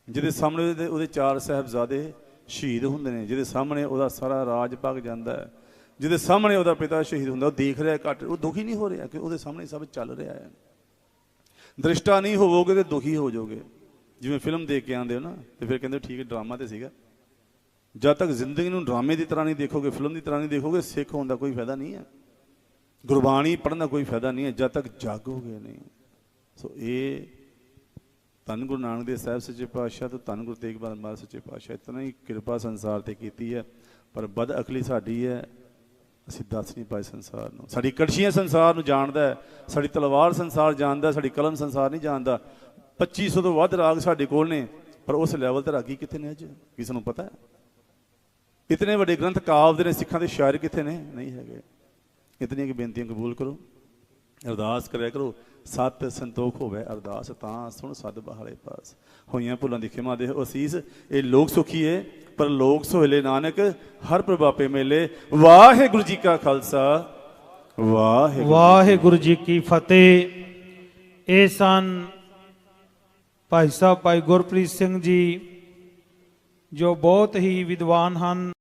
ਜਿਹਦੇ ਸਾਹਮਣੇ ਉਹਦੇ ਚਾਰ ਸਾਹਿਬਜ਼ਾਦੇ ਸ਼ਹੀਦ ਹੁੰਦੇ ਨੇ, ਜਿਹਦੇ ਸਾਹਮਣੇ ਉਹਦਾ ਸਾਰਾ ਰਾਜ ਭਗ ਜਾਂਦਾ ਹੈ। ਜਿਹਦੇ ਸਾਹਮਣੇ ਉਹਦਾ ਪਿਤਾ ਸ਼ਹੀਦ ਹੁੰਦਾ, ਉਹ ਦੇਖ ਰਿਹਾ ਘੱਟ, ਉਹ ਦੁਖੀ ਨਹੀਂ ਹੋ ਰਿਹਾ ਕਿ ਉਹਦੇ ਸਾਹਮਣੇ ਸਭ ਚੱਲ ਰਿਹਾ ਹੈ। ਦ੍ਰਿਸ਼ਟਾ ਨਹੀਂ ਹੋਵੋਗੇ ਤੇ ਦੁਖੀ ਹੋ ਜਾਓਗੇ। ਜਿਵੇਂ ਫਿਲਮ ਦੇਖ ਕੇ ਆਉਂਦੇ ਹੋ ਨਾ, ਤੇ ਫਿਰ ਕਹਿੰਦੇ ਠੀਕ ਹੈ, ਡਰਾਮਾ ਤੇ ਸੀਗਾ। ਜਦ ਤੱਕ ਜ਼ਿੰਦਗੀ ਨੂੰ ਡਰਾਮੇ ਦੀ ਤਰ੍ਹਾਂ ਨਹੀਂ ਦੇਖੋਗੇ, ਫਿਲਮ ਦੀ ਤਰ੍ਹਾਂ ਨਹੀਂ ਦੇਖੋਗੇ, ਸਿੱਖ ਹੋਣ ਦਾ ਕੋਈ ਫਾਇਦਾ ਨਹੀਂ ਹੈ। ਗੁਰਬਾਣੀ ਪੜ੍ਹਨ ਦਾ ਕੋਈ ਫਾਇਦਾ ਨਹੀਂ ਹੈ, ਜਦ ਤੱਕ ਜਾਗੋਗੇ ਨਹੀਂ। ਸੋ ਇਹ ਧੰਨ ਗੁਰੂ ਨਾਨਕ ਦੇਵ ਸਾਹਿਬ ਸੱਚੇ ਪਾਤਸ਼ਾਹ ਤੋਂ ਧੰਨ ਗੁਰੂ ਤੇਗ ਬਹਾਦਰ ਮਹਾਰਾਜ ਸੱਚੇ ਪਾਤਸ਼ਾਹ, ਇਤਨਾ ਹੀ ਕਿਰਪਾ ਸੰਸਾਰ ਤੇ ਕੀਤੀ ਹੈ, ਪਰ ਬਦ ਅਕਲੀ ਸਾਡੀ ਹੈ, ਅਸੀਂ ਦੱਸ ਨਹੀਂ ਪਾਏ ਸੰਸਾਰ ਨੂੰ। ਸਾਡੀ ਕੜਛੀਆਂ ਸੰਸਾਰ ਨੂੰ ਜਾਣਦਾ ਹੈ, ਸਾਡੀ ਤਲਵਾਰ ਸੰਸਾਰ ਜਾਣਦਾ ਸਾਡੀ ਕਲਮ ਸੰਸਾਰ ਨਹੀਂ ਜਾਣਦਾ। 2500 ਤੋਂ ਵੱਧ ਰਾਗ ਸਾਡੇ ਕੋਲ ਨੇ, ਪਰ ਉਸ ਲੈਵਲ ਤੇ ਰਾਗੀ ਕਿੱਥੇ ਨੇ ਅੱਜ? ਕਿਸ ਨੂੰ ਪਤਾ ਹੈ? ਇਤਨੇ ਵੱਡੇ ਗ੍ਰੰਥ ਕਾਵ ਦੇ ਨੇ, ਸਿੱਖਾਂ ਦੇ ਸ਼ਾਇਰ ਕਿੱਥੇ ਨੇ? ਨਹੀਂ ਹੈਗੇ। ਇਤਨੀਆਂ ਕਿ ਬੇਨਤੀਆਂ ਕਬੂਲ ਕਰੋ। ਅਰਦਾਸ ਕਰਿਆ ਕਰੋ। ਸਤ ਸੰਤੋਖ ਹੋਵੇ ਅਰਦਾਸ, ਤਾਂ ਸੁਣ ਸਦ ਬਹਾਲੇ ਪਾਸ। ਹੋਈਆਂ ਭੁੱਲਾਂ ਦੀ ਖਿਮਾ ਦੇ ਅਸੀਸ। ਇਹ ਲੋਕ ਸੁਖੀ ਸੁਖੀਏ ਪਰ ਲੋਕ ਸੋਹਲੇ ਨਾਨਕ, ਹਰ ਪ੍ਰਭਾਪੇ ਮੇਲੇ। ਵਾਹਿਗੁਰੂ ਜੀ ਕਾ ਖਾਲਸਾ। ਵਾਹਿਗੁਰੂ ਵਾਹਿਗੁਰੂ ਜੀ ਕੀ ਫਤਿਹ। ਇਹ ਸਨ ਭਾਈ ਸਾਹਿਬ, ਭਾਈ ਗੁਰਪ੍ਰੀਤ ਸਿੰਘ ਜੀ, ਜੋ ਬਹੁਤ ਹੀ ਵਿਦਵਾਨ ਹਨ।